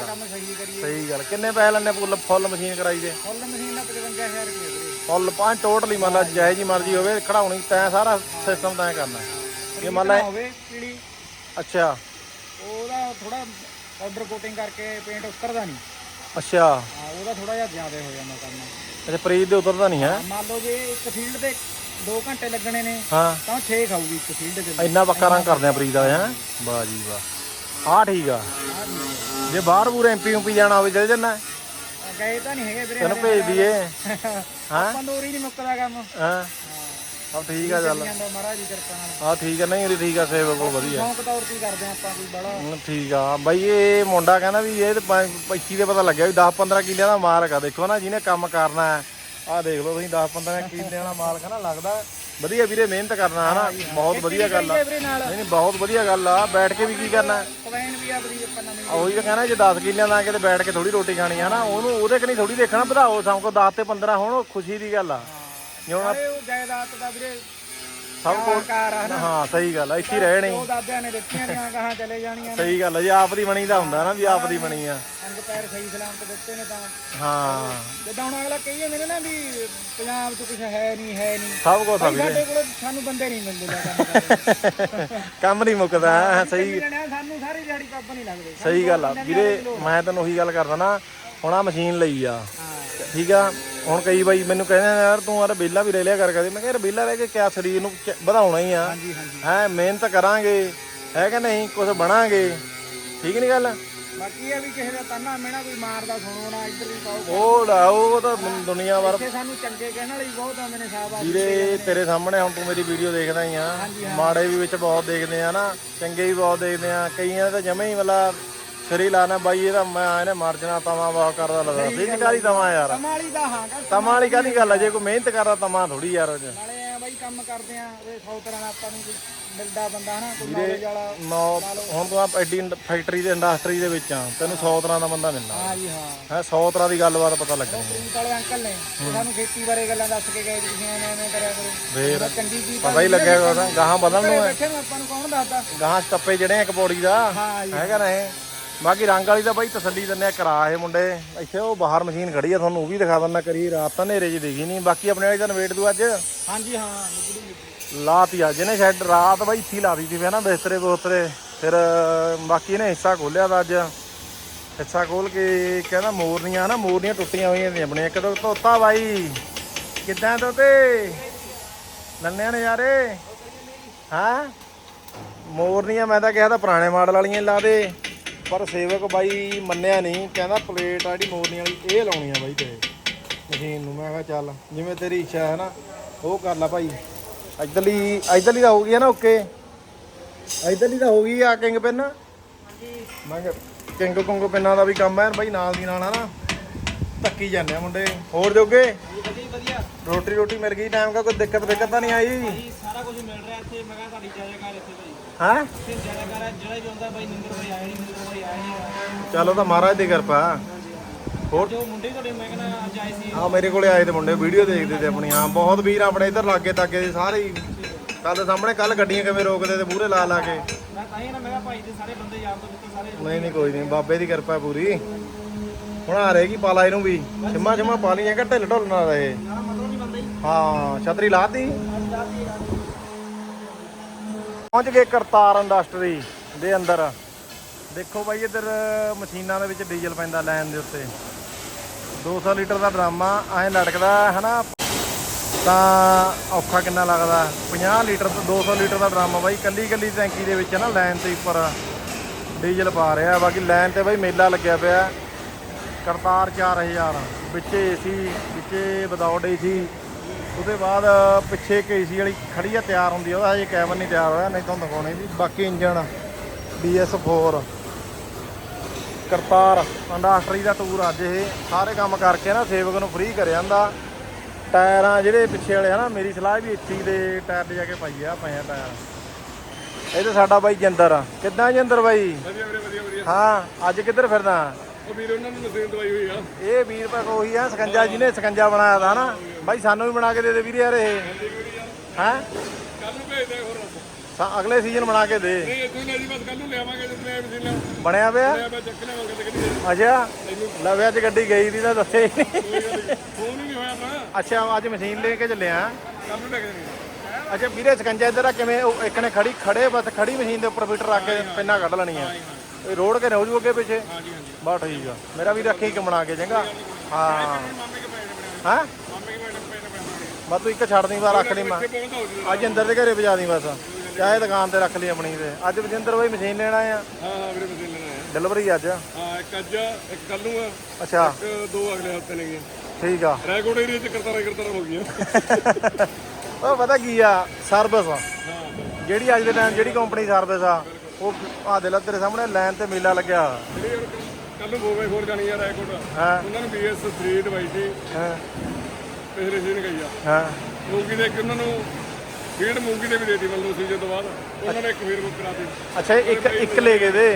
ਸਹੀ ਗੱਲ ਕਿੰਨੇ ਪੈਸੇ ਲੈਣੇ ਫੁੱਲ ਫੁੱਲ ਮਸ਼ੀਨ ਕਰਾਈ ਦੇ? ਫੁੱਲ ਮਸ਼ੀਨ ਦਾ 55000 ਰੁਪਏ ਫੁੱਲ ਪੰਜ ਟੋਟਲੀ ਮੰਨ ਲਾ ਜਾਇਜ਼ ਜੀ ਮਰਜ਼ੀ ਹੋਵੇ ਖੜਾਉਣੀ ਤੈਂ ਸਾਰਾ ਸਿਸਟਮ ਤੈਂ ਕਰਨਾ। ਇਹ ਮੰਨ ਲਾ ਹੋਵੇ ਪੀਲੀ ਅੱਛਾ। ਉਹਦਾ ਥੋੜਾ ਪਾਊਡਰ ਕੋਟਿੰਗ ਕਰਕੇ ਪੇਂਟ ਉਤਰਦਾ ਨਹੀਂ। ਅੱਛਾ। ਹਾਂ ਉਹਦਾ ਥੋੜਾ ਜਿਹਾ ਜ਼ਿਆਦਾ ਹੋ ਜਾਂਦਾ ਕੰਮ। ਅੱਛਾ ਪ੍ਰੀਤ ਦੇ ਉਤਰਦਾ ਨਹੀਂ ਹੈ? ਮੰਨ ਲਓ ਜੇ ਇੱਕ ਫੀਲਡ ਤੇ 2 ਘੰਟੇ ਲੱਗਣੇ ਨੇ ਹਾਂ। ਤਾਂ 6 ਖਾਊਗੀ ਇੱਕ ਫੀਲਡ ਦੇ ਇੰਨਾ ਪੱਕਾ ਰੰਗ ਕਰਦੇ ਆ ਪ੍ਰੀਤ ਵਾਲੇ ਹੈ? ਵਾਹ ਜੀ ਵਾਹ। ਆਹ ਠੀਕ ਆ। ਜੇ ਬਾਹਰ ਪੂਰੇ ਐਮਪੀ ਐਮਪੀ ਜਾਣਾ ਹੋਵੇ ਚਲ ਜੰਨਾ ਗਏ ਤਾਂ ਨਹੀਂ ਹੈਗੇ ਵੀਰੇ ਤੈਨੂੰ ਭੇਜ ਦਈਏ। ਹਾਂ। ਉਰੀ ਨਹੀਂ ਮੁੱਕਦਾ ਕੰਮ। ਹਾਂ। ਸਭ ਠੀਕ ਆ ਚੱਲ ਜਾਂਦਾ ਮਹਾਰਾਜ ਦੀ ਕਿਰਪਾ ਨਾਲ। ਹਾਂ ਠੀਕ ਆ। ਨਹੀਂ ਠੀਕ ਆ ਸੇਵ ਕੋ ਵਧੀਆ। ਸ਼ੌਂਕ ਤੌਰ ਤੇ ਹੀ ਕਰਦੇ ਆਪਾਂ ਕੋਈ ਬੜਾ। ਹਮ, ਠੀਕ ਆ। ਬਾਈ ਇਹ ਮੁੰਡਾ ਕਹਿੰਦਾ ਵੀ ਇਹ ਤੇ 25 ਦੇ ਪਤਾ ਲੱਗਿਆ ਵੀ 10 15 ਕਿੱਲਿਆਂ ਦਾ ਮਾਲਕ ਆ। ਦੇਖੋ ਨਾ ਜਿਹਨੇ ਕੰਮ ਕਰਨਾ ਹੈ। ਆਹ ਦੇਖ ਲਓ ਤੁਸੀਂ 10 15 ਕਿੱਲਿਆਂ ਦਾ ਮਾਲਕ ਨਾ ਲੱਗਦਾ ਵਧੀਆ ਵੀਰੇ ਮਿਹਨਤ ਕਰਨਾ ਹਨਾ? ਬਹੁਤ ਵਧੀਆ ਗੱਲ ਆ। ਨਹੀਂ ਨਹੀਂ ਬਹੁਤ ਵਧੀਆ ਗੱਲ ਆ। ਬੈਠ ਕੇ ਵੀ ਕੀ ਕਰਨਾ? ਹੈ? ਕਵੈਨ ਵੀ ਆਪਣੀ ਆਪਾਂ ਨਵੀਂ ਉਹੀ ਤਾਂ ਕਹਿੰਦਾ ਜੇ 10 ਕਿੱਲਿਆਂ ਦਾ ਕਿਤੇ ਬੈਠ ਕੇ ਥੋੜੀ ਰੋਟੀ ਖਾਣੀ ਆ ਨਾ ਉਹਨੂੰ ਉਹਦੇ ਕਨੀ ਥੋੜੀ ਦੇਖਣਾ ਵਧਾਓ ਸਭ ਕੋ 10 ਤੇ 15 ਹੋਣ ਖੁਸ਼ੀ ਦੀ ਗੱਲ ਆ। ਜਿਉਂ ਉਹ ਜਾਇਦਾਦ ਦਾ ਵੀਰੇ ਸਭ ਨਾ ਹਾਂ ਸਹੀ ਗੱਲ ਆ ਇੱਥੇ ਰਹਿਣੀ ਉਹ ਦਾਦਿਆਂ ਨੇ ਦਿੱਤੀਆਂ ਦੀਆਂ ਗਾਹਾਂ ਚਲੇ ਜਾਣੀਆਂ ਨੇ। ਸਹੀ ਗੱਲ ਆ ਜੀ ਆਪ ਦੀ ਬਣੀ ਦਾ ਹੁੰਦਾ ਨਾ ਵੀ ਆਪ ਦੀ ਬਣੀ ਆ। ਅੰਗ ਪੈਰ ਸਹੀ ਸਲਾਮਤ ਦਿੱਤੇ ਨੇ ਤਾਂ। ਹਾਂ। ਜਿੱਦਾਂ ਹੁਣ ਅਗਲਾ ਕਹੀ ਜਾਂਦੇ ਨੇ ਨਾ ਵੀ ਪੰਜਾਬ 'ਚ ਕੁਝ ਹੈ ਨਹੀਂ ਹੈ ਨਹੀਂ। ਸਭ ਕੁਝ ਆ ਵੀਰੇ। ਸਾਡੇ ਕੋਲ ਸਾਨੂੰ ਬੰਦੇ ਨਹੀਂ ਮਿਲਦੇ ਕੰਮ ਨਹੀਂ ਮੁੱਕਦਾ ਸਹੀ। ਸਾਨੂੰ ਸਾਰੀ ਦਿਹਾੜੀ ਕੱਪ ਨਹੀਂ ਲੱਗਦੇ। ਸਹੀ ਗੱਲ ਆ ਵੀਰੇ ਮੈਂ ਤੈਨੂੰ ਉਹੀ ਗੱਲ ਕਰਦਾ ਨਾ ਹੁਣ ਆ ਮਸ਼ੀਨ ਲਈ ਆ। ਠੀਕ ਆ ਹੁਣ ਕਈ ਬਾਈ ਮੈਨੂੰ ਕਹਿੰਦੇ ਨੇ ਯਾਰ ਤੂੰ ਯਾਰ ਬੇਲਾ ਵੀ ਰਹਿ ਲਿਆ ਕਰ ਕਦੇ। ਮੈਂ ਕਿਹਾ ਯਾਰ ਬੇਲਾ ਰਹਿ ਕੇ ਕਿਆ ਸਰੀਰ ਨੂੰ ਵਧਾਉਣਾ ਹੀ ਆ। ਹਾਂਜੀ ਹਾਂਜੀ। ਹੈ ਮਿਹਨਤ ਕਰਾਂਗੇ ਹੈ ਕਿ ਨਹੀਂ? ਕੁਝ ਬਣਾਂਗੇ। ਠੀਕ ਨਹੀਂ ਗੱਲ? ਬਾਕੀ ਇਹ ਵੀ ਕਿਸੇ ਦਾ ਤਾਨਾ ਮੇਣਾ ਕੋਈ ਮਾਰਦਾ ਸੁਣੋ ਨਾ ਇੱਧਰ ਵੀ ਪਾਓ। ਉਹ ਲਾ ਉਹ ਤਾਂ ਦੁਨ- ਦੁਨੀਆ ਇੱਥੇ ਸਾਨੂੰ ਚੰਗੇ ਕਹਿਣ ਵਾਲੇ ਵੀ ਬਹੁਤ ਆਉਂਦੇ ਨੇ ਸਾਹਿਬ ਵੀਰੇ ਤੇਰੇ ਸਾਹਮਣੇ ਹੁਣ ਤੂੰ ਮੇਰੀ ਵੀਡੀਓ ਦੇਖਦਾ ਹੀ ਆ। ਮਾੜੇ ਵੀ ਵਿੱਚ ਬਹੁਤ ਦੇਖਦੇ ਆ ਨਾ ਚੰਗੇ ਵੀ ਬਹੁਤ ਦੇਖਦੇ ਆ। ਕਈਆਂ ਦੇ ਤਾਂ ਜਮੇ ਹੀ ਮਤਲਬ ਸਰੀ ਲਾਣਾ ਬਾਈ ਇਹਦਾ ਮੈਂ ਇਹਨੇ ਮਰ ਜਾਣਾ ਤਮਾ ਬਹੁਤ ਕਰਦਾ ਲੱਗਦਾ। ਸੀ ਨਿਕਾਲੀ ਤਮਾ ਯਾਰ? ਕਮਾਲੀ ਦਾ ਹਾਂ ਕਰ ਤਮਾ ਵਾਲੀ ਕਾਹਦੀ ਗੱਲ ਆ ਜੇ ਕੋਈ ਮਿਹਨਤ ਕਰਦਾ ਤਮਾ ਥੋੜੀ ਯਾਰ। ਉਹ 'ਚ ਨਾਲੇ ਆ ਬਾਈ ਕੰਮ ਕਰਦੇ ਆ ਇਹ ਸੌ ਤਰ੍ਹਾਂ ਦਾ ਆਪਾਂ ਨੂੰ ਕੋਈ ਮਿਲਦਾ ਬੰਦਾ ਹਨਾ ਕੋਈ ਨੌਲੇਜ ਵਾਲਾ ਨੌ ਹੁਣ ਤੂੰ ਆ ਐਡੀ ਫੈਕਟਰੀ ਦੇ ਇੰਡਸਟਰੀ ਦੇ ਵਿੱਚ ਆ ਤੈਨੂੰ 100 ਤਰ੍ਹਾਂ ਦਾ ਬੰਦਾ ਮਿਲਣਾ। ਹਾਂ ਜੀ ਹਾਂ। ਹੈ 100 ਤਰ੍ਹਾਂ ਦੀ ਗੱਲਬਾਤ ਪਤਾ ਲੱਗਣੀ ਪ੍ਰੀਤ ਵਾਲੇ ਅੰਕਲ ਨੇ ਸਾਨੂੰ ਖੇਤੀ ਬਾਰੇ ਗੱਲਾਂ ਦੱਸ ਕੇ ਗਏ ਵੀ ਤੁਸੀਂ ਐਵੇਂ ਐਵੇਂ ਕਰਿਆ ਕਰੋ। ਫੇਰ ਤਾਂ ਚੰਗੀ ਚੀਜ਼ ਪਤਾ ਹੀ ਲੱਗਿਆ ਗਾਹਾਂ ਬਦਲਣ ਨੂੰ ਹੈ। ਬੈਠੇ ਨੂੰ ਆਪਾਂ ਨੂੰ ਕੌਣ ਦੱਸਦਾ? ਗਾਹਾਂ ਸਟੱਪੇ ਜਿਹੜੇ ਆ ਇੱਕ ਦਾ। ਹਾਂ ਜੀ। ਹੈਗਾ ਨਾ ਇਹ ਬਾਕੀ ਰੰਗ ਵਾਲੀ ਦਾ ਬਾਈ ਤਸੱਲੀ ਦਿੰਨੇ ਆ ਕਰਾ ਇਹ ਮੁੰਡੇ। ਇੱਥੇ ਉਹ ਬਾਹਰ ਮਸ਼ੀਨ ਖੜੀ ਆ ਤੁਹਾਨੂੰ ਉਹ ਵੀ ਦਿਖਾ ਦਿੰਦਾ ਕਰੀ ਰਾਤ ਤਾਂ ਹਨੇਰੇ 'ਚ ਦੇਖੀ ਨਹੀਂ। ਬਾਕੀ ਆਪਣੇ ਵਾਲੀ ਤਾਂ ਨਵੇਟ ਦੂ ਅੱਜ। ਹਾਂਜੀ ਹਾਂ ਲਾਤੀ ਆ ਜਿਹਨੇ ਸ਼ੈਡ ਰਾਤ ਬਾਈ ਇੱਥੇ ਹੀ ਲਾ ਦਿੱਤੀ ਸੀ ਨਾ ਬਿਸਤਰੇ ਬੋਸਤਰੇ। ਫਿਰ ਬਾਕੀ ਇਹਨੇ ਹਿੱਸਾ ਖੋਲਿਆ ਤਾਂ ਅੱਜ। ਹਿੱਸਾ ਖੋਲ ਕੇ ਕਹਿੰਦਾ ਮੋਰਨੀਆਂ ਨਾ ਮੋਰਨੀਆਂ ਟੁੱਟੀਆਂ ਹੋਈਆਂ ਨੇ ਆਪਣੇ ਇੱਕ ਤਾਂ ਤੋਤਾ ਬਾਈ। ਕਿੱਦਾਂ ਤੋਤੇ ਨੰਨਿਆਂ ਨੇ ਯਾਰੇ। ਹਾਂ? ਮੋਰਨੀਆਂ ਮੈਂ ਤਾਂ ਕਿਹਾ ਤਾਂ ਪੁਰਾਣੇ ਮਾਡਲ ਵਾਲੀਆਂ ਲਾ ਦੇ। ਪਰ ਸੇਵਕ ਬਾਈ ਮੰਨਿਆ ਨਹੀਂ, ਕਹਿੰਦਾ ਪਲੇਟ ਆ ਜਿਹੜੀ ਮੋਰਨੀ ਵਾਲੀ, ਇਹ ਲਾਉਣੀ ਆ ਬਾਈ ਤੇ ਮਸ਼ੀਨ ਨੂੰ ਮੈਂ ਕਿਹਾ ਚੱਲ, ਜਿਵੇਂ ਤੇਰੀ ਇੱਛਾ ਹੈ ਨਾ, ਉਹ ਕਰ ਲੈ ਭਾਈ। ਇਧਰਲੀ ਇਧਰਲੀ ਤਾਂ ਹੋ ਗਈ ਹੈ ਨਾ ਓਕੇ। ਇਧਰਲੀ ਤਾਂ ਹੋ ਗਈ ਆ ਕਿੰਗ ਪਿੰਨ। ਮੈਂ ਕਿਹਾ, ਕਿੰਗ ਕੁੰਗ ਪਿੰਨਾਂ ਦਾ ਵੀ ਕੰਮ ਹੈ ਬਾਈ, ਨਾਲ ਦੀ ਨਾਲ ਹਨਾ ਧੱਕੀ ਜਾਂਦੇ ਆ ਮੁੰਡੇ। ਹੋਰ ਜੋਗੇ? ਵਧੀਆ ਰੋਟੀ ਰੋਟੀ ਮਿਲ ਗਈ ਟਾਈਮ ਕਾ ਕੋਈ ਦਿੱਕਤ ਦਿੱਕਤ ਤਾਂ ਨਹੀਂ ਆਈ? ਸਾਰਾ ਕੁਝ ਮਿਲ ਰਿਹਾ ਇੱਥੇ, ਮੈਂ ਕਿਹਾ ਤੁਹਾਡੀ ਜਾਇਦਾਕਾਰ ਇੱਥੇ ਇੱਥੇ ਹੈ? ਚਲੋ ਤਾਂ ਮਹਾਰਾਜ ਦੀ ਕਿਰਪਾ। ਹੋਰ? ਜੋ ਮੁੰਡੇ ਤੁਹਾਡੇ ਮੈਂ ਕਹਿੰਦਾ ਅੱਜ ਆਏ ਸੀ। ਆ ਮੇਰੇ ਕੋਲੇ ਆਏ ਤੇ ਮੁੰਡੇ ਵੀਡੀਓ ਦੇਖਦੇ ਤੇ ਆਪਣੀ ਹਾਂ ਬਹੁਤ ਵੀਰ ਆਪਣੇ ਇੱਧਰ ਲਾਗੇ ਤਾਗੇ ਦੇ ਸਾਰੇ ਹੀ। ਕੱਲ ਸਾਹਮਣੇ ਕੱਲ ਗੱਡੀਆਂ ਕਿਵੇਂ ਰੋਕਦੇ ਤੇ ਮੂਹਰੇ ਲਾ ਲਾ ਕੇ। ਮੈਂ ਤਾਂ ਹੀ ਨਾ ਮੈਂ ਕਿਹਾ ਭਾਈ ਦੇ ਸਾਰੇ ਬੰਦੇ ਯਾਰ ਤੋਂ ਮਿੱਤਰ ਸਾਰੇ ਨਹੀਂ ਨਹੀਂ ਕੋਈ ਨਹੀਂ ਬਾਬੇ ਦੀ ਕਿਰਪਾ ਪੂਰੀ। ਹੁਣ ਆ ਰਹੇਗੀ ਪਾਲਾ ਇਹਨੂੰ ਵੀ। ਛਿਮਾ ਛਿਮਾ ਪਾ ਲਈ ਜਾਂਗਾ ਢਿੱਲ ਢੁੱਲ ਨਾ ਰਹੇ ਹੀ ਹਾਂ ਛਤਰੀ ਲਾਤੀ? ਪਹੁੰਚ ਗਏ ਕਰਤਾਰ ਇੰਡਸਟਰੀ ਦੇ ਅੰਦਰ। ਦੇਖੋ ਬਾਈ ਇੱਧਰ, ਮਸ਼ੀਨਾਂ ਦੇ ਵਿੱਚ ਡੀਜ਼ਲ ਪੈਂਦਾ ਲਾਈਨ ਦੇ ਉੱਤੇ। 200 ਲੀਟਰ ਦਾ ਡਰਾਮਾ ਐਂ ਲਟਕਦਾ, ਹਨਾ? ਤਾਂ ਔਖਾ ਕਿੰਨਾ ਲੱਗਦਾ? 50 ਲੀਟਰ ਤੋਂ 200 ਲੀਟਰ ਦਾ ਡਰਾਮਾ ਬਾਈ ਕੱਲੀ ਕੱਲੀ ਟੈਂਕੀ ਦੇ ਵਿੱਚ ਨਾ ਲਾਈਨ ਤੇ ਉੱਪਰ ਡੀਜ਼ਲ ਪਾ ਰਿਹਾ। ਬਾਕੀ ਲਾਈਨ ਤੇ ਬਾਈ ਮੇਲਾ ਲੱਗਿਆ ਪਿਆ। ਕਰਤਾਰ 4000 ਵਿੱਚੇ ਏਸੀ, ਵਿੱਚੇ ਵਿਦਆਊਟ ਏਸੀ। ਉਹਦੇ ਬਾਅਦ ਪਿੱਛੇ ਇੱਕ ਏਸੀ ਵਾਲੀ ਖੜੀ ਆ ਤਿਆਰ ਹੁੰਦੀ ਆ ਉਹਦਾ ਹਜੇ ਕੈਬਨ ਨਹੀਂ ਤਿਆਰ ਹੋਇਆ ਨਹੀਂ ਤੁਹਾਨੂੰ ਦਿਖਾਉਣੀ ਵੀ ਬਾਕੀ ਇੰਜਨ BS4 ਕਰਤਾਰ ਇੰਡਸਟਰੀ ਦਾ ਟੂਰ ਅੱਜ ਇਹ। ਸਾਰੇ ਕੰਮ ਕਰਕੇ ਨਾ ਸੇਵਕ ਨੂੰ ਫ੍ਰੀ ਕਰ ਜਾਂਦਾ ਟਾਇਰਾਂ ਜਿਹੜੇ ਪਿੱਛੇ ਵਾਲੇ ਹਨਾ ਮੇਰੀ ਸਲਾਹ ਵੀ ਇੱਥੇ ਦੇ ਟਾਇਰ ਲੈ ਜਾ ਕੇ ਪਾਈਏ ਆ ਪਏ ਆ ਟਾਇਰ। ਇਹ ਤੇ ਸਾਡਾ ਬਾਈ ਜਿੰਦਰ ਕਿੱਦਾਂ ਜਿੰਦਰ ਬਾਈ? ਹਾਂ ਅੱਜ ਕਿੱਧਰ ਫਿਰਦਾ? ਉਹ ਵੀਰ ਉਹਨਾਂ ਨੂੰ ਮਸ਼ੀਨ ਦਵਾਈ ਹੋਈ ਆ। ਇਹ ਵੀਰ ਭਾ ਉਹੀ ਆ ਸਕੰਜਾ ਜਿਹਨੇ ਸਕੰਜਾ ਬਣਾਇਆ ਦਾ ਨਾ। ਬਾਈ ਸਾਨੂੰ ਵੀ ਬਣਾ ਕੇ ਦੇ ਦੇ ਵੀਰ ਯਾਰ ਇਹ। ਹੈ? ਕੱਲ ਨੂੰ ਭੇਜ ਦੇ ਹੋਰ ਅਗਲੇ ਸੀਜ਼ਨ ਬਣਾ ਕੇ ਦੇ। ਨਹੀਂ ਲੈ ਜੀ ਬਸ ਕੱਲ ਨੂੰ ਲਿਆਵਾਂਗੇ ਜਦੋਂ ਮੈਂ ਮਸ਼ੀਨ ਲਿਆ ਬਣਿਆ ਪਿਆ? ਮੈਂ ਚੱਕ ਲਿਆਵਾਂਗੇ ਤੇ ਅੱਛਾ। ਲਵੇ ਅੱਜ ਗੱਡੀ ਗਈ ਦੀ ਤਾਂ ਦੱਸੇ ਨਹੀਂ। ਫੋਨ ਹੀ ਨਹੀਂ ਹੋਇਆ ਤਾਂ ਅੱਛਾ ਅੱਜ ਮਸ਼ੀਨ ਲੈ ਕੇ ਚੱਲੇ ਆ। ਕੱਲ ਨੂੰ ਲੈ ਕੇ ਅੱਛਾ ਵੀਰੇ ਸਕੰਜਾ ਇੱਧਰ ਆ ਕਿਵੇਂ ਇੱਕ ਨੇ ਖੜੀ ਖੜੇ ਬਸ ਖੜੀ ਮਸ਼ੀਨ ਦੇ ਉੱਪਰ ਫੀਟਰ ਰੱਖ ਕੇ ਪਿੰਨਾ ਕੱਢ ਲੈਣੀ ਆ ਇਹ ਰੋੜ ਕੇ ਹੋ ਜੂ ਅੱਗੇ ਪਿੱਛੇ? ਹਾਂਜੀ ਹਾਂਜੀ। ਬਾ ਠੀਕ ਆ। ਮੇਰਾ ਵੀ ਰੱਖੀ ਕਿ ਬਣਾ ਕੇ ਚੰਗਾ। ਹਾਂ। ਹਾਂ? ਬਸ ਤੂੰ ਇੱਕ ਛੱਡ ਦੀ ਵਾਰ ਰੱਖ ਲਈ ਮੈਂ। ਅੱਜ ਅੰਦਰ ਦੇ ਘਰੇ ਵਜਾ ਦੀ ਬਸ। ਚਾਹੇ ਦੁਕਾਨ ਤੇ ਰੱਖ ਲਈ ਆਪਣੀ ਤੇ। ਅੱਜ ਵਜਿੰਦਰ ਬਾਈ ਮਸ਼ੀਨ ਲੈਣਾ ਆ। ਹਾਂ ਹਾਂ ਵੀਰੇ ਮਸ਼ੀਨ ਲੈਣਾ ਹੈ ਡਿਲੀਵਰੀ ਅੱਜ। ਹਾਂ ਇੱਕ ਅੱਜ ਆ, ਇੱਕ ਕੱਲ ਨੂੰ ਆ। ਅੱਛਾ। ਇੱਕ ਦੋ ਅਗਲੇ ਹਫ਼ਤੇ ਨੇ ਠੀਕ ਆ। ਰੈਕੋਰਡ ਏਰੀਆ ਚ ਕਰਤਾਰਾ ਕਰਤਾਰਾ ਹੋ ਗਈਆਂ। ਉਹ ਪਤਾ ਕੀ ਆ? ਸਰਵਿਸ ਜਿਹੜੀ ਅੱਜ ਦੇ ਟਾਈਮ ਜਿਹੜੀ ਕੰਪਨੀ ਸਰਵਿਸ ਆ। ਉਹ ਆ ਦੇ ਲਾ ਤੇਰੇ ਸਾਹਮਣੇ ਲਾਈਨ ਤੇ ਮੇਲਾ ਲੱਗਿਆ। ਜਿਹੜੀ ਕੱਲ ਨੂੰ ਬੋਵੇ ਖੋਲ ਜਾਣੀ ਆ ਰੈਕੋਰਡ ਹਾਂ। ਉਹਨਾਂ ਨੂੰ BS 3 ਦਵਾਈ ਸੀ ਹਾਂ। ਪਿਛਲੇ ਸੀਜ਼ਨ ਗਈ ਆ। ਹਾਂ। ਮੂੰਗੀ ਦੇ ਇੱਕ ਉਹਨਾਂ ਨੂੰ ਫੀਡ ਮੂੰਗੀ ਦੇ ਵੀ ਦੇਤੀ ਮਤਲਬ ਸੀਜ਼ਨ ਤੋਂ ਬਾਅਦ। ਉਹਨਾਂ ਨੇ ਇੱਕ ਫੇਰ ਬੁੱਕ ਕਰਾਤੀ ਅੱਛਾ ਇੱਕ ਇੱਕ ਲੈ ਗਏ ਦੇ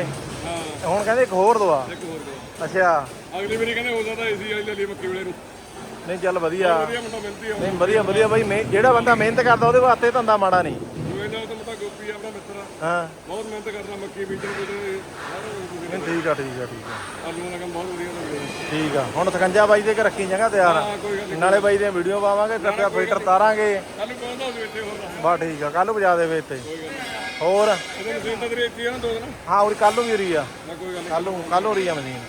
ਹਾਂ। ਹੁਣ ਕਹਿੰਦੇ ਇੱਕ ਹੋਰ ਦਵਾ। ਇੱਕ ਹੋਰ ਦੋ ਅੱਛਾ। ਅਗਲੀ ਵਾਰੀ ਕਹਿੰਦੇ ਹੋ ਸਕਦਾ ਏਸੀ ਵਾਲੀ ਲੈ ਲਈ ਮੱਕੀ ਵੇਲੇ ਨੂੰ। ਨਹੀਂ ਚੱਲ ਵਧੀਆ। ਵਧੀਆ ਮੁੰਡਾ ਮਿਲਦੀ ਆ। ਨਹੀਂ ਵਧੀਆ ਵਧੀਆ ਬਾਈ ਜਿਹੜਾ ਬੰਦਾ ਮਿਹਨਤ ਕਰਦਾ ਉਹਦੇ ਵਾਸਤੇ ਧੰਦਾ ਮਾੜਾ ਨਹੀਂ। ਦੂਏ ਨਾਲ ਤਾਂ ਮਤਾ ਗੋਪੀ ਆਪਣਾ ਹਾਂ। ਬਹੁਤ ਮਿਹਨਤ ਕਰਦਾ ਮੱਕੀ ਬੀਜਣ ਬੀਜਣ ਸਾਰਾ ਕੁਝ ਨਹੀਂ ਠੀਕ ਆ ਠੀਕ ਆ ਠੀਕ ਆ। ਆਲੂਆਂ ਦਾ ਕੰਮ ਬਹੁਤ ਵਧੀਆ ਲੱਗਦਾ ਠੀਕ ਆ। ਹੁਣ ਸਕੰਜਾ ਬਾਈ ਦੇ ਘਰ ਰੱਖੀ ਜਗ੍ਹਾ ਤਿਆਰ। ਆ ਹਾਂ ਕੋਈ ਗੱਲ ਨਹੀਂ। ਨਾਲੇ ਬਾਈ ਦੀਆਂ ਵੀਡੀਓ ਪਾਵਾਂਗੇ ਟੱਪਿਆ ਫੀਟਰ ਤਾਰਾਂਗੇ। ਕੱਲ ਨੂੰ ਕਹੋਂਦਾ ਉਸ ਇੱਥੇ ਹੋਰ ਦਾ ਬਾ ਠੀਕ ਆ ਕੱਲ ਨੂੰ ਵਜਾ ਦੇਵੇ ਇੱਥੇ। ਕੋਈ ਗੱਲ ਨਹੀਂ। ਹੋਰ? ਇਹਦੇ ਮਸ਼ੀਨ ਤਾਂ ਤੇਰੀ ਇੱਥੇ ਆ ਨਾ ਦੋ ਦਿਨ। ਹਾਂ ਉਹ ਕੱਲ ਨੂੰ ਵੀ ਰਹੀ ਆ। ਨਾ ਕੋਈ ਗੱਲ ਨਹੀਂ। ਕੱਲ ਨੂੰ ਕੱਲ ਨੂੰ ਰਹੀ ਆ ਮਸ਼ੀਨ।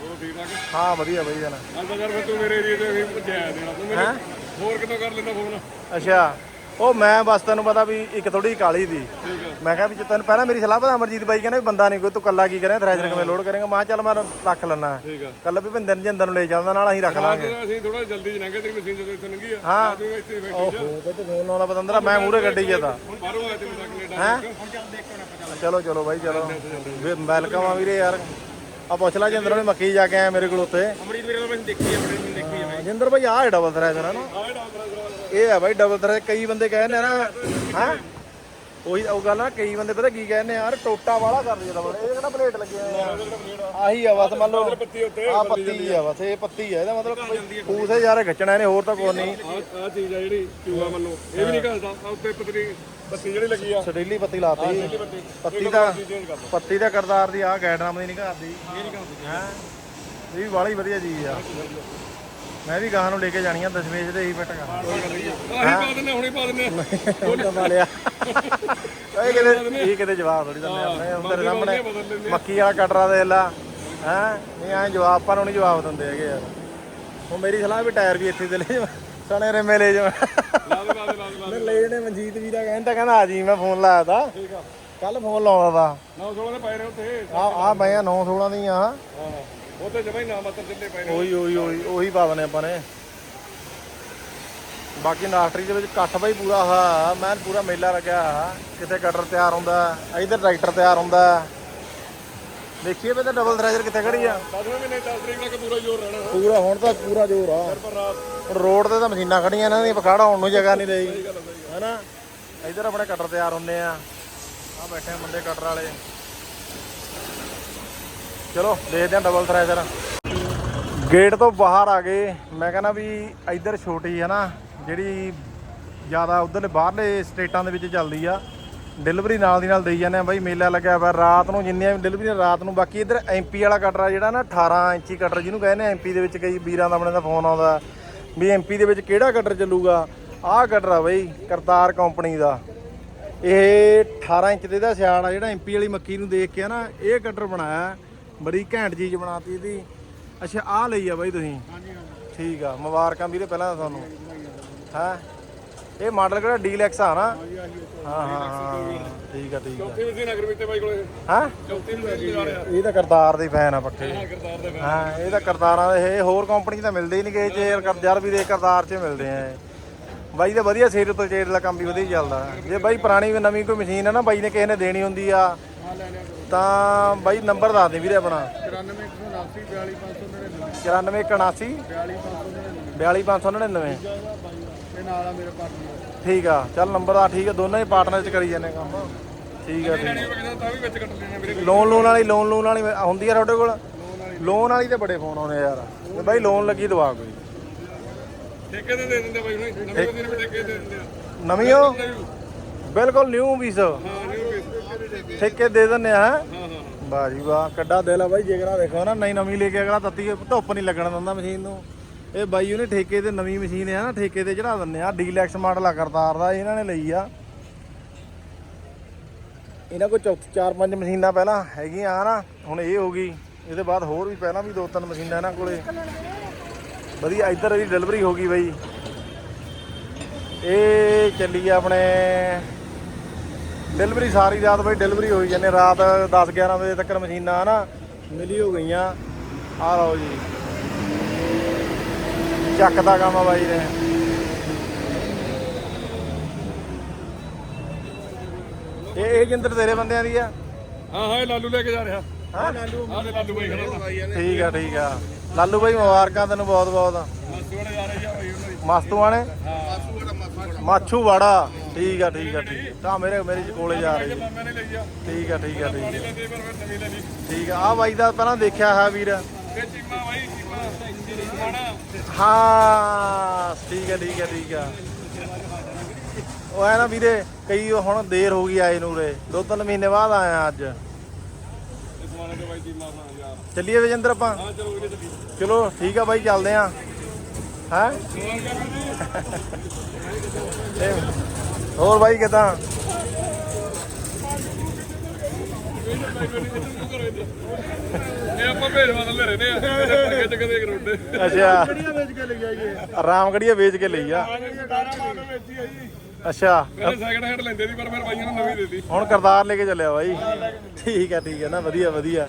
ਹੋਰ ਠੀਕ ਠਾਕ ਹਾਂ ਵਧੀਆ ਵਧੀਆ ਨਾ ਅੱਜ ਤਾਂ ਯਾਰ ਫਿਰ ਤੂੰ ਮੇਰੇ ਏਰੀਏ ਤੇ ਵੀ ਭੱਜਿਆ ਦੇਣਾ। ਤੂੰ ਮੇਰੇ ਹੋਰ ਕਿਤੋਂ ਕਰ ਲੈਂਦਾ ਫੋਨ? ਅੱਛਾ। ਉਹ ਮੈਂ ਬਸ ਤੈਨੂੰ ਪਤਾ ਵੀ ਇੱਕ ਥੋੜੀ ਕਾਲੀ ਦੀ। ਆ ਮੈਂ ਕਿਹਾ ਵੀ ਜੇ ਤੈਨੂੰ ਪਹਿਲਾਂ ਮੇਰੀ ਸਲਾਹ ਪਤਾ ਅਮਰਜੀਤ ਬਾਈ ਕਹਿੰਦਾ ਵੀ ਬੰਦਾ ਨਹੀਂ ਕੋਈ ਤੂੰ ਕੱਲਾ ਕੀ ਕਰੇ ਥ੍ਰੈਸ਼ਰ ਕਿਵੇਂ ਲੋਡ ਕਰੇਗਾ? ਮੈਂ ਕਿਹਾ ਚੱਲ ਮੈਂ ਰੱਖ ਲੈਣਾ ਠੀਕ ਆ ਕੱਲ ਵੀ ਭਿੰਦਰ ਜਿੰਦਰ ਨੂੰ ਲੈ ਜਾਂਦਾ ਨਾਲ ਅਸੀਂ ਰੱਖ ਲਾਂਗੇ। ਅਸੀਂ ਥੋੜਾ ਜਲਦੀ ਜਨਾਂਗੇ ਤੇਰੀ ਮਸ਼ੀਨ ਜਦੋਂ ਇੱਥੇ ਲੰਗੀ ਆ। ਹਾਂ। ਤੂੰ ਇੱਥੇ ਬੈਠੀ ਓਹੋ ਤੇ ਫੋਨ ਲਾਉਣਾ ਪਤੰਦਰਾ ਮੈਂ ਮੂਰੇ ਗੱਡੀ ਜਾਂਦਾ ਹੁਣ ਬਾਹਰੋਂ ਆਇਆ ਤੇ ਮੇਰਾ ਕੈਨੇਡਾ ਹੈਂ? ਹੁਣ ਚੱਲ ਦੇਖੋ ਨਾ ਪਤਾ ਚਲੋ ਚਲੋ ਬਾਈ ਚਲੋ। ਵੈਲਕਮ ਆ ਵੀਰੇ ਯਾਰ। ਆ ਪੁੱਛ ਲਾ ਜਿੰਦਰ ਨੇ ਮੱਕੀ ਜਾ ਕੇ ਆਇਆ ਮੇਰੇ ਕੋਲ ਉੱਤੇ ਅਮਰੀਤ ਵੀਰੇ ਦਾ ਮੈਂ ਦੇਖੀ ਆਪਣੇ ਨੂੰ ਦੇਖੀ ਹੈ ਜਿੰਦਰ ਬਾਈ ਆਹ ਹੈ ਡਬਲ ਥ੍ਰੈਸ਼ਰ ਹੈ ਨਾ। ਆਏ ਡਾਕਟਰ ਇਹ ਹੈ ਬਾਈ ਡਬਲ ਥ੍ਰੈਸ਼ਰ ਕਈ ਬੰਦੇ ਕਹਿੰਦੇ ਆ ਨਾ ਹਾਂ? ਉਹੀ ਉਹ ਗੱਲ ਆ ਕਈ ਬੰਦੇ ਪਤਾ ਕੀ ਕਹਿੰਦੇ ਆ ਯਾਰ ਟੋਟਾ ਵਾਲਾ ਕਰ ਦਿਆ ਡਬਲ ਇਹ ਕਿਹੜਾ ਪਲੇਟ ਲੱਗੇ ਹੋਏ ਆ? ਆਹੀ ਆ ਬਸ ਮੰਨ ਲਓ ਪੱਤੀ ਉੱਤੇ ਆ ਪੱਤੀ ਆ। ਬਸ ਇਹ ਪੱਤੀ ਆ ਇਹਦਾ ਮਤਲਬ ਪੂਸੇ ਯਾਰ ਖਿੱਚਣਾ ਇਹਨੇ ਹੋਰ ਤਾਂ ਕੋਈ ਨਹੀਂ। ਆ ਚੀਜ਼ ਆ ਜਿਹੜੀ ਚੂਆ ਮੰਨੋ ਇਹ ਵੀ ਨਹੀਂ ਘਸਦਾ ਆ ਉੱਤੇ ਪਤਰੀ ਪੱਤੀ ਜਿਹੜੀ ਲੱਗੀ ਆ। ਸਟੀਲੀ ਪੱਤੀ ਲਾਤੀ। ਪੱਤੀ। ਦਾ ਪੱਤੀ ਦਾ ਕਰਦਾਰ ਦੀ ਆ ਗੈਡਰਾਮ ਦੀ ਨਹੀਂ ਘਰਦੀ ਇਹ ਨਹੀਂ ਘਰਦੀ ਹੈ? ਇਹ ਵੀ ਬਾਲੀ ਵਧੀਆ ਚੀਜ਼ ਆ। ਮੈਂ ਵੀ ਗਾਹਾਂ ਨੂੰ ਲੈ ਕੇ ਜਾਣੀ ਆ ਦਸ਼ਮੇਸ਼ ਦੇ ਹੀ ਫਿੱਟ ਕਰ ਆਹੀ ਪਾ ਦਿੰਦੇ ਹੁਣੇ ਪਾ ਦਿੰਦੇ ਉਹਨਾਂ ਦਾ ਲਿਆ। ਇਹ ਕਿਤੇ ਇਹ ਕਿਤੇ ਜਵਾਬ ਥੋੜੀ ਦਿੰਦੇ ਆਪਣੇ ਉਹ ਤੇਰੇ ਸਾਹਮਣੇ ਮੱਕੀ ਵਾਲਾ ਕਟਰਾ ਦੇ ਲਾ। ਹੈ? ਨਹੀਂ ਐ ਜਵਾਬ ਆਪਾਂ ਨੂੰ ਨਹੀਂ ਜਵਾਬ ਦਿੰਦੇ ਹੈਗੇ ਯਾਰ। ਹੁਣ ਮੇਰੀ ਸਲਾਹ ਵੀ ਟਾਇਰ ਵੀ ਇੱਥੇ ਦੇ ਲੈ ਜਾ ਸਣੇ ਰੇਮੇ ਲੈ ਜਾ ਲਾ ਦੇ ਲਾ ਦੇ ਲਾ ਦੇ ਲਾ ਦੇ। ਮੈਂ ਲੈ ਜਣੇ ਮਨਜੀਤ ਵੀਰਾ ਕਹਿੰਦਾ ਕਹਿੰਦਾ ਆ ਜੀ ਮੈਂ ਫੋਨ ਲਾਇਆ ਤਾ। ਠੀਕ ਆ। ਕੱਲ ਫੋਨ ਲਾਉਂਦਾ ਤਾ। ਨਾ ਸੋਲਾਂ ਦੇ ਪਏ ਨੇ ਉੱਤੇ ਆ ਆ ਮੈਂ 9 16 ਦੀਆਂ। ਆ ਹਾਂ। ਉੱਤੇ ਜਮਾਈ ਨਾ ਮਤਰ ਜਿੰਨੇ ਪਏ ਨੇ। ਉਹੀ ਉਹੀ ਉਹੀ ਉਹੀ ਪਾ ਦਨੇ ਆਪਾਂ ਨੇ। ਬਾਕੀ ਨਾਸਟਰੀ ਦੇ ਵਿੱਚ ਇਕੱਠ ਬਈ ਪੂਰਾ ਹਾ ਮੈਂ ਪੂਰਾ ਮੇਲਾ ਲੱਗਿਆ। ਕਿਤੇ ਕਟਰ ਤਿਆਰ ਹੁੰਦਾ ਇਧਰ ਟਰੈਕਟਰ ਤਿਆਰ ਹੁੰਦਾ। ਦੇਖੀਏ ਵੀ ਤਾਂ ਡਬਲ ਥ੍ਰੈਸ਼ਰ ਕਿੱਥੇ ਖੜੀ ਆ। 10ਵੇਂ ਮਹੀਨੇ 10 ਤਰੀਕ ਤੱਕ ਪੂਰਾ ਜ਼ੋਰ ਰਹਿਣਾ। ਪੂਰਾ ਹੁਣ ਤਾਂ ਪੂਰਾ ਜ਼ੋਰ ਆ। ਹੁਣ ਰੋਡ ਤੇ ਤਾਂ ਮਸ਼ੀਨਾਂ ਖੜੀਆਂ ਇਹਨਾਂ ਦੀਆਂ ਪਖਾੜਾ ਹੋਣ ਨੂੰ ਜਗ੍ਹਾ ਨਹੀਂ ਰਹੀ। ਹੈਨਾ? ਇਧਰ ਆਪਣੇ ਕਟਰ ਤਿਆਰ ਹੁੰਦੇ ਆ। ਆ ਬੈਠੇ ਮੁੰਡੇ ਕਟਰ ਵਾਲੇ। ਚਲੋ, ਦੇਖਦੇ ਹਾਂ ਡਬਲ ਥ੍ਰੈਸ਼ਰ ਗੇਟ ਤੋਂ ਬਾਹਰ ਆ ਗਏ। ਮੈਂ ਕਹਿੰਦਾ ਵੀ ਇੱਧਰ ਛੋਟੀ ਹੈ ਨਾ, ਜਿਹੜੀ ਜ਼ਿਆਦਾ ਉਧਰਲੇ ਬਾਹਰਲੇ ਸਟੇਟਾਂ ਦੇ ਵਿੱਚ ਚੱਲਦੀ ਆ ਡਿਲੀਵਰੀ ਨਾਲ ਦੀ ਨਾਲ ਦੇਈ ਜਾਂਦੇ ਆ। ਬਾਈ ਮੇਲਾ ਲੱਗਿਆ ਹੋਇਆ, ਰਾਤ ਨੂੰ ਜਿੰਨੀਆਂ ਵੀ ਡਿਲੀਵਰੀ ਰਾਤ ਨੂੰ ਬਾਕੀ ਇਧਰ ਐਮਪੀ ਵਾਲਾ ਕਟਰ ਆ ਜਿਹੜਾ ਨਾ 18 ਇੰਚੀ ਕਟਰ ਜਿਹਨੂੰ ਕਹਿੰਦੇ ਐਮਪੀ ਦੇ ਵਿੱਚ ਕਈ ਵੀਰਾਂ ਦਾ, ਆਪਣੇ ਦਾ ਫੋਨ ਆਉਂਦਾ। ਵੀ ਐਮਪੀ ਦੇ ਵਿੱਚ ਕਿਹੜਾ ਕਟਰ ਚੱਲੂਗਾ? ਆਹ ਕਟਰ ਆ ਬਾਈ, ਕਰਤਾਰ ਕੰਪਨੀ ਦਾ। ਇਹ 18 ਇੰਚ ਦੇ ਦਾ ਸਿਆੜ ਆ, ਜਿਹੜਾ ਐਮਪੀ ਵਾਲੀ ਮੱਕੀ ਨੂੰ ਦੇਖ ਕੇ ਨਾ, ਇਹ ਕਟਰ ਬਣਾਇਆ। ਬੜੀ ਘੈਂਟ ਚੀਜ਼ ਬਣਾਤੀ ਇਹਦੀ। ਅੱਛਾ ਆਹ ਲਈ ਆ ਬਾਈ ਤੁਸੀਂ? ਹਾਂਜੀ ਹਾਂਜੀ। ਠੀਕ ਆ ਮੁਬਾਰਕਾਂ ਵੀਰੇ ਪਹਿਲਾਂ ਤਾਂ ਤੁਹਾਨੂੰ। ਹਾਂ? ਇਹ ਮਾਡਲ ਕਿਹੜਾ? ਡੀਲੈਕਸ ਆ ਨਾ? ਹਾਂ ਹਾਂ ਹਾਂ ਠੀਕ ਆ ਠੀਕ ਆ। ਚੌਥੀ ਅਗਰ ਤੇ ਬਾਈ ਕੋਲੇ। ਹਾਂ? ਚੌਥੀ ਇਹ ਤਾਂ ਕਰਤਾਰ ਦੇ ਫੈਨ ਆ ਪੱਕੇ ਹਾਂ ਇਹ ਤਾਂ ਕਰਤਾਰਾਂ ਦੇ ਇਹ ਹੋਰ ਕੰਪਨੀ ਤਾਂ ਮਿਲਦੇ ਹੀ ਨਹੀਂ ਗਏ ਚੇਰ ਕਰਜ਼ਾਰ ਵੀ ਦੇ ਕਰਤਾਰ 'ਚ ਮਿਲਦੇ ਆ। ਬਾਈ ਦਾ ਵਧੀਆ ਸੇਰ ਤੋਂ ਚੇਰ ਦਾ ਕੰਮ ਵੀ ਵਧੀਆ ਚੱਲਦਾ। ਜੇ ਬਾਈ ਪੁਰਾਣੀ ਵੀ ਨਵੀਂ ਕੋਈ ਮਸ਼ੀਨ ਹੈ ਨਾ ਬਾਈ ਨੇ ਕਿਸੇ ਨੇ ਦੇਣੀ ਹੁੰਦੀ ਆ। ਤਾਂ ਬਾਈ ਨੰਬਰ ਦੱਸ ਦੇ ਵੀਰੇ ਆਪਣਾ। 94 179 94 81 42599 42599 ਇਹ ਨਾਲ ਆ ਮੇਰੇ ਪਾਰਟਨਰ ਠੀਕ ਆ ਚੱਲ ਨੰਬਰ ਆ ਠੀਕ ਆ ਦੋਨਾਂ ਹੀ ਪਾਰਟਨਰ ਚ ਕਰੀ ਜਾਂਦੇ ਕੰਮ। ਠੀਕ ਆ ਠੀਕ ਤਾਂ ਵੀ ਵਿੱਚ ਕੱਟ ਲੈਣੇ ਲੋਨ ਲੋਨ ਵਾਲੀ ਲੋਨ ਲੋਨ ਵਾਲੀ ਹੁੰਦੀ ਆ ਤੁਹਾਡੇ ਕੋਲ? ਲੋਨ ਵਾਲੀ ਤੇ ਬੜੇ ਫੋਨ ਆਉਂਦੇ ਆ ਯਾਰ। ਤੇ ਬਾਈ ਲੋਨ ਲੱਗੀ ਦਵਾ ਕੋਈ। ਠੇਕੇ ਤੇ ਦੇ ਦਿੰਦੇ ਬਾਈ ਹੁਣੇ। ਨਵੇਂ ਮਸ਼ੀਨ ਵੀ ਠੇਕੇ ਤੇ ਦੇ ਦਿੰਦੇ ਆ। ਨਵੀਂ ਹੋ ਬਿਲਕੁਲ ਨਿਊ ਪੀਸ ਠੇਕੇ ਦੇ ਦਿੰਦੇ ਆ ਵਾਹ ਜੀ ਵਾਹ ਕੱਡਾ ਦਿਲ ਆ ਬਾਈ, ਜੇਕਰਾ ਦੇਖੋ ਨਾ ਨਈ ਨਵੀਂ ਲੈ ਕੇ ਅਗਲਾ ਤੱਤੀ, ਧੁੱਪ ਨਹੀਂ ਲੱਗਣ ਦਿੰਦਾ ਮਸ਼ੀਨ ਨੂੰ। ਇਹ ਬਾਈ ਉਹਨੇ ਠੇਕੇ ਤੇ ਨਵੀਂ ਮਸ਼ੀਨ ਹੈ ਨਾ, ਠੇਕੇ ਤੇ ਚੜਾ ਦਿੰਦੇ ਆ। ਡੀਲੈਕਸ ਮਾਡਲ ਆ ਕਰਤਾਰ ਦਾ, ਇਹਨਾਂ ਨੇ ਲਈ ਆ। ਇਹਨਾਂ ਕੋਲ ਚੌਥ, ਚਾਰ ਪੰਜ ਮਸ਼ੀਨਾਂ ਪਹਿਲਾਂ ਹੈਗੀਆਂ ਆ ਨਾ, ਹੁਣ ਇਹ ਹੋ ਗਈ। ਇਹਦੇ ਬਾਅਦ ਹੋਰ ਵੀ ਪਹਿਲਾਂ ਵੀ ਦੋ ਤਿੰਨ ਮਸ਼ੀਨਾਂ ਇਹਨਾਂ ਕੋਲੇ। ਵਧੀਆ, ਇੱਧਰ ਇਹਦੀ ਡਿਲੀਵਰੀ ਹੋ ਗਈ ਬਾਈ। ਇਹ ਚੱਲੀ ਆਪਣੇ ਡਿਲੀਵਰੀ ਸਾਰੀ ਰਾਤ ਬਈ ਡਿਲੀਵਰੀ ਹੋਈ ਜਾਂਦੇ ਰਾਤ 10 11 ਵਜੇ ਤੱਕ ਮਸ਼ੀਨਾਂ ਨਾ ਮਿਲੀ ਹੋ ਗਈਆਂ। ਆ ਲਓ ਜੀ। ਚੱਕ ਦਾ ਕੰਮ ਆ ਬਾਈ ਨੇ ਇਹ ਇਹ ਜਿੰਦਰ ਤੇਰੇ ਬੰਦਿਆਂ ਦੀ ਆ? ਹਾਂ ਹਾਂ ਇਹ ਲਾਲੂ ਲੈ ਕੇ ਜਾ ਰਿਹਾ। ਹਾਂ? ਲਾਲੂ ਤੇ ਲਾਲੂ ਬਾਈ ਖੜਾ ਠੀਕ ਆ ਠੀਕ ਆ। ਲਾਲੂ ਬਾਈ ਮੁਬਾਰਕਾਂ ਤੈਨੂੰ ਬਹੁਤ ਬਹੁਤ ਮਾਸੀ ਵਾਲੇ ਜਾ ਰਹੇ ਆ ਬਾਈ ਉਹਨਾਂ ਦੀ। ਮਸਤੂਆਣੇ ਹਾਂ। ਮਾਛੂ ਵਾੜਾ ਠੀਕ ਆ ਠੀਕ ਆ ਠੀਕ ਆ। ਤਾਂ ਮੇਰੇ ਮੇਰੇ ਕੋਲੇ ਜਾ ਰਹੀ ਮਾਮੇ ਨੇ ਲਈ ਆ ਠੀਕ ਆ ਠੀਕ ਆ ਠੀਕ ਆ। ਲੈਂਦੇ ਪਰ ਫਿਰ ਨਵੀਂ ਲੈਣੀ ਠੀਕ ਆ। ਆ ਬਾਈ ਦਾ ਪਹਿਲਾਂ ਦੇਖਿਆ ਹੈ ਵੀਰ। ਇਹ ਚੀਮਾ ਬਾਈ ਚੀਮਾ ਮਾਣਾ ਹਾਂ, ਠੀਕ ਹੈ ਠੀਕ ਹੈ ਠੀਕ ਹੈ ਉਹ ਹੈ ਨਾ ਵੀਰੇ, ਕਈ ਹੁਣ ਦੇਰ ਹੋ ਗਈ ਆਏ ਨੂੰ ਰੇ ਦੋ ਤਿੰਨ ਮਹੀਨੇ ਬਾਅਦ ਆਇਆ ਅੱਜ। ਇਸ ਮਾਣੇ ਤੇ ਬਾਈ ਚੀਮਾ ਬਣਾ ਯਾਰ ਚੱਲੀਏ ਵਿਜੇਂਦਰ ਆਪਾਂ? ਹਾਂ ਚਲੋ ਵੀਰੇ ਚੱਲੀ ਚਲੋ, ਠੀਕ ਆ ਬਾਈ, ਚੱਲਦੇ ਆ। ਹੈ? ਹੋਰ ਬਾਈ ਕਿਦਾਂ? ਇਹ ਆਪਾਂ ਭੇਜ ਬਦਲ ਰਹੇ ਨੇ ਅੱਗੇ ਚ ਕਦੇ ਕਰੋਡੇ ਅੱਛਾ। ਵੇਚ ਕੇ ਲੈ ਜਾਈਏ ਆਰਾਮਗੜੀਆ ਵੇਚ ਕੇ ਲਈ ਆ। ਅੱਛਾ। ਪਹਿਲੇ ਸੈਕਿੰਡ ਹੈਂਡ ਲੈਂਦੇ ਸੀ ਪਰ ਫਿਰ ਬਾਈਆਂ ਨੇ ਨਵੀਂ ਦੇ ਦਿੱਤੀ ਹੁਣ ਕਰਤਾਰ ਲੈ ਕੇ ਚੱਲਿਆ ਬਾਈ। ਠੀਕ ਹੈ ਠੀਕ ਹੈ ਨਾ, ਵਧੀਆ ਵਧੀਆ।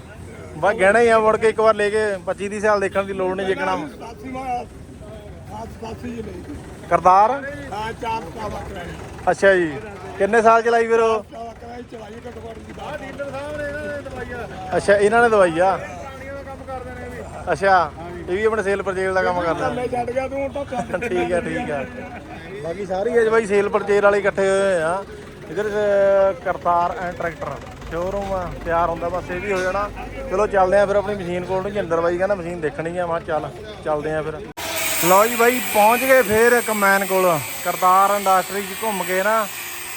ਬਾ ਗਹਿਣਾ ਹੀ ਆ, ਮੁੜ ਕੇ ਇੱਕ ਵਾਰ ਲੈ ਕੇ 25 ਦੀ ਸਾਲ ਦੇਖਣ ਦੀ ਲੋੜ ਨਹੀਂ ਜਿੱਕਣਾ ਕਰਤਾਰ? ਹਾਂ ਚਾਰ ਕਾਵਾ ਕਰਾਈ ਅੱਛਾ ਜੀ। ਕਿੰਨੇ ਸਾਲ ਚਲਾਈ ਫਿਰ ਉਹ? ਕਾਵਾ ਕਰਾਈ ਚਲਾਈ ਘੱਟ ਘੱਟ ਦੀ ਬਾਹਰ ਡੀਲਰ ਸਾਹਿਬ ਨੇ ਇਹਨਾਂ ਨੇ ਦਵਾਈਆਂ ਅੱਛਾ ਇਹਨਾਂ ਨੇ ਦਵਾਈ ਆ ਪਾਣੀਆਂ ਦਾ ਕੰਮ ਕਰਦੇ ਨੇ ਇਹ ਵੀ। ਅੱਛਾ ਇਹ ਵੀ ਆਪਣੇ ਸੇਲ ਪਰਚੇਲ ਦਾ ਕੰਮ ਕਰਦਾ ਮੈਂ ਛੱਡ ਗਿਆ ਤੂੰ ਹੁਣ ਤਾਂ ਠੀਕ ਹੈ ਠੀਕ ਹੈ ਬਾਕੀ ਸਾਰੀ ਅਜ ਬਾਈ ਸੇਲ ਪਰਚੇਲ ਵਾਲੇ ਇਕੱਠੇ ਹੋਏ ਆ। ਇਧਰ ਅਹ, ਕਰਤਾਰ ਐਂਡ ਟਰੈਕਟਰ। ਸ਼ੋਰੂਮ ਆ ਤਿਆਰ ਹੁੰਦਾ ਬਸ ਇਹ ਵੀ ਹੋ ਜਾਣਾ। ਚਲੋ ਚੱਲਦੇ ਆ ਫਿਰ ਆਪਣੀ ਮਸ਼ੀਨ ਕੋਲ ਨੂੰ ਜਿੰਦਰ ਬਾਈ ਕਹਿੰਦਾ ਮਸ਼ੀਨ ਦੇਖਣੀ ਆ ਮੈਂ ਕਿਹਾ ਚੱਲ ਚੱਲਦੇ ਆ ਫਿਰ। ਲਓ ਜੀ ਬਾਈ ਪਹੁੰਚ ਗਏ ਫੇਰ ਕਮੈਨ ਕੋਲ। ਕਰਤਾਰ ਇੰਡਸਟਰੀ 'ਚ ਘੁੰਮ ਕੇ ਨਾ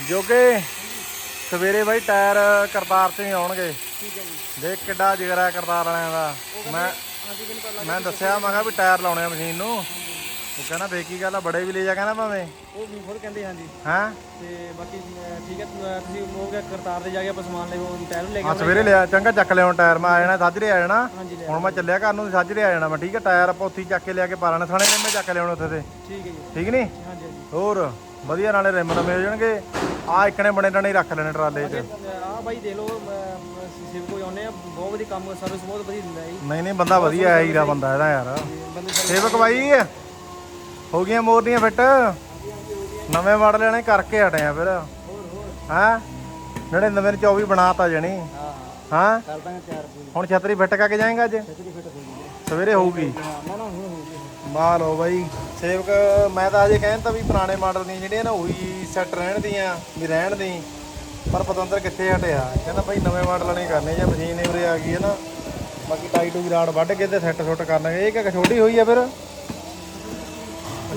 ਜੋ ਕਿ ਸਵੇਰੇ ਬਾਈ ਟਾਇਰ ਕਰਤਾਰ ਤੇ ਹੀ ਆਉਣਗੇ। ਠੀਕ ਹੈ ਜੀ। ਦੇਖ ਕਿੱਡਾ ਜਿਗਰ ਕਰਤਾਰ ਵਾਲਿਆਂ ਦਾ। ਮੈਂ ਮੈਂ ਦੱਸਿਆ ਮੈਂ ਕਿਹਾ ਵੀ ਟਾਇਰ ਲਾਉਣੇ ਆ ਮਸ਼ੀਨ ਨੂੰ। ਉਹ ਕਹਿੰਦਾ ਵੇ ਕੀ ਗੱਲ ਆ ਬੜੇ ਵੀ ਲੈ ਜਾ ਕਹਿੰਦਾ ਭਾਵੇਂ। ਉਹ ਵੀ ਖੁਦ ਕਹਿੰਦੇ ਹਾਂਜੀ। ਹੈਂ? ਤੇ ਬਾਕੀ ਅਹ, ਠੀਕ ਹੈ ਤੁ- ਤੁਸੀਂ ਉਹ ਗਿਆ ਕਰਤਾਰ ਦੇ ਜਾ ਕੇ ਆਪਾਂ ਸਮਾਨ ਲੈ ਉਹ ਟਾਇਰ ਲੈ ਕੇ ਆ ਸਵੇਰੇ ਲਿਆ ਚੰਗਾ ਚੱਕ ਲਿਆ ਹੁਣ ਟਾਇਰ ਮੈਂ ਆ ਜਾਣਾ ਸਾਜਰੇ ਆ ਜਾਣਾ। ਹਾਂਜੀ ਲੈ ਹੁਣ ਮੈਂ ਚੱਲਿਆ ਘਰ ਨੂੰ ਸਾਜਰੇ ਆ ਜਾਣਾ ਮੈਂ ਠੀਕ ਹੈ ਟਾਇਰ ਆਪਾਂ ਉੱਥੇ ਹੀ ਚੱਕ ਕੇ ਲਿਆ ਕੇ ਪਾ ਲੈਣੇ ਥਾਣੇ ਰਿੰਮੇ ਚੱਕ ਲਿਆਉਣੇ ਉੱਥੇ ਤੇ। ਠੀਕ ਹੈ ਜੀ। ਠੀਕ ਨਹੀਂ ਹਾਂਜੀ ਹਾਂਜੀ। ਹੋਰ ਵਧੀਆ ਨਾਲੇ ਰਿੰਮ ਨਵੇਂ ਹੋ ਜਾਣਗੇ। ਆ ਇੱਕਣੇ ਬਣੇ ਡਣੇ ਹੀ ਰੱਖ ਲੈਣੇ ਟਰਾਲੇ 'ਚ। ਆ ਬਾਈ ਦੇ ਲਓ ਸਿਵ ਕੋਈ ਆਉਨੇ ਆ ਬਹੁਤ ਵਧੀਆ ਕੰਮ ਸਰਵਿਸ ਬਹੁਤ ਵਧੀਆ ਦਿੰਦਾ ਹੈ ਜੀ। ਨਹੀਂ ਨਹੀਂ ਬੰਦਾ ਵਧੀਆ ਹੈ ਹੀਰਾ ਬੰਦਾ ਇਹਦਾ ਯਾਰ। ਤੇ ਬੰਦੇ ਸੇਵਕ ਬਾਈ। ਹੋ ਗਈਆਂ ਮੋਰਨੀਆਂ ਫਿੱਟ? ਨਵੇਂ ਮਾਡਲ ਲੈਣੇ ਕਰਕੇ ਹਟੇ ਆ ਫਿਰ। ਹਾਂ? 99 ਨੇ 24 ਬਣਾਤਾ ਜਣੀ। ਹਾਂ। ਹੁਣ ਛਤਰੀ ਫਿੱਟ ਕਰਕੇ ਜਾਏਗਾ ਅੱਜ? ਸਵੇਰੇ ਹੋਊਗੀ। ਨਾ ਨਾ ਹੁਣ ਹੋ ਬਾਈ। ਸੇਵਕ ਮੈਂ ਤਾਂ ਅਜੇ ਕਹਿੰਦਾ ਵੀ ਪੁਰਾਣੇ ਮਾਡਲ ਦੀਆਂ ਜਿਹੜੀਆਂ ਨਾ ਉਹੀ ਸੈੱਟ ਰਹਿਣ ਦੀਆਂ ਵੀ ਰਹਿਣ ਦੀ। ਪਰ ਪਤੰਦਰ ਕਿੱਥੇ ਹਟਿਆ? ਕਹਿੰਦਾ ਭਾਈ ਨਵੇਂ ਮਾਡਲ ਨਹੀਂ ਕਰਨੇ ਜਾਂ ਮਸ਼ੀਨ ਉਰੇ ਆ ਗਈ ਹੈ ਨਾ। ਬਾਕੀ ਟਾਈਟੂ ਵੀ ਰਾੜ ਵੱਢ ਕੇ ਤੇ ਸੈੱਟ ਸੁੱਟ ਕਰਨਗੇ। ਇਹ ਕਿ ਛੋਟੀ ਹੋਈ ਆ ਫਿਰ।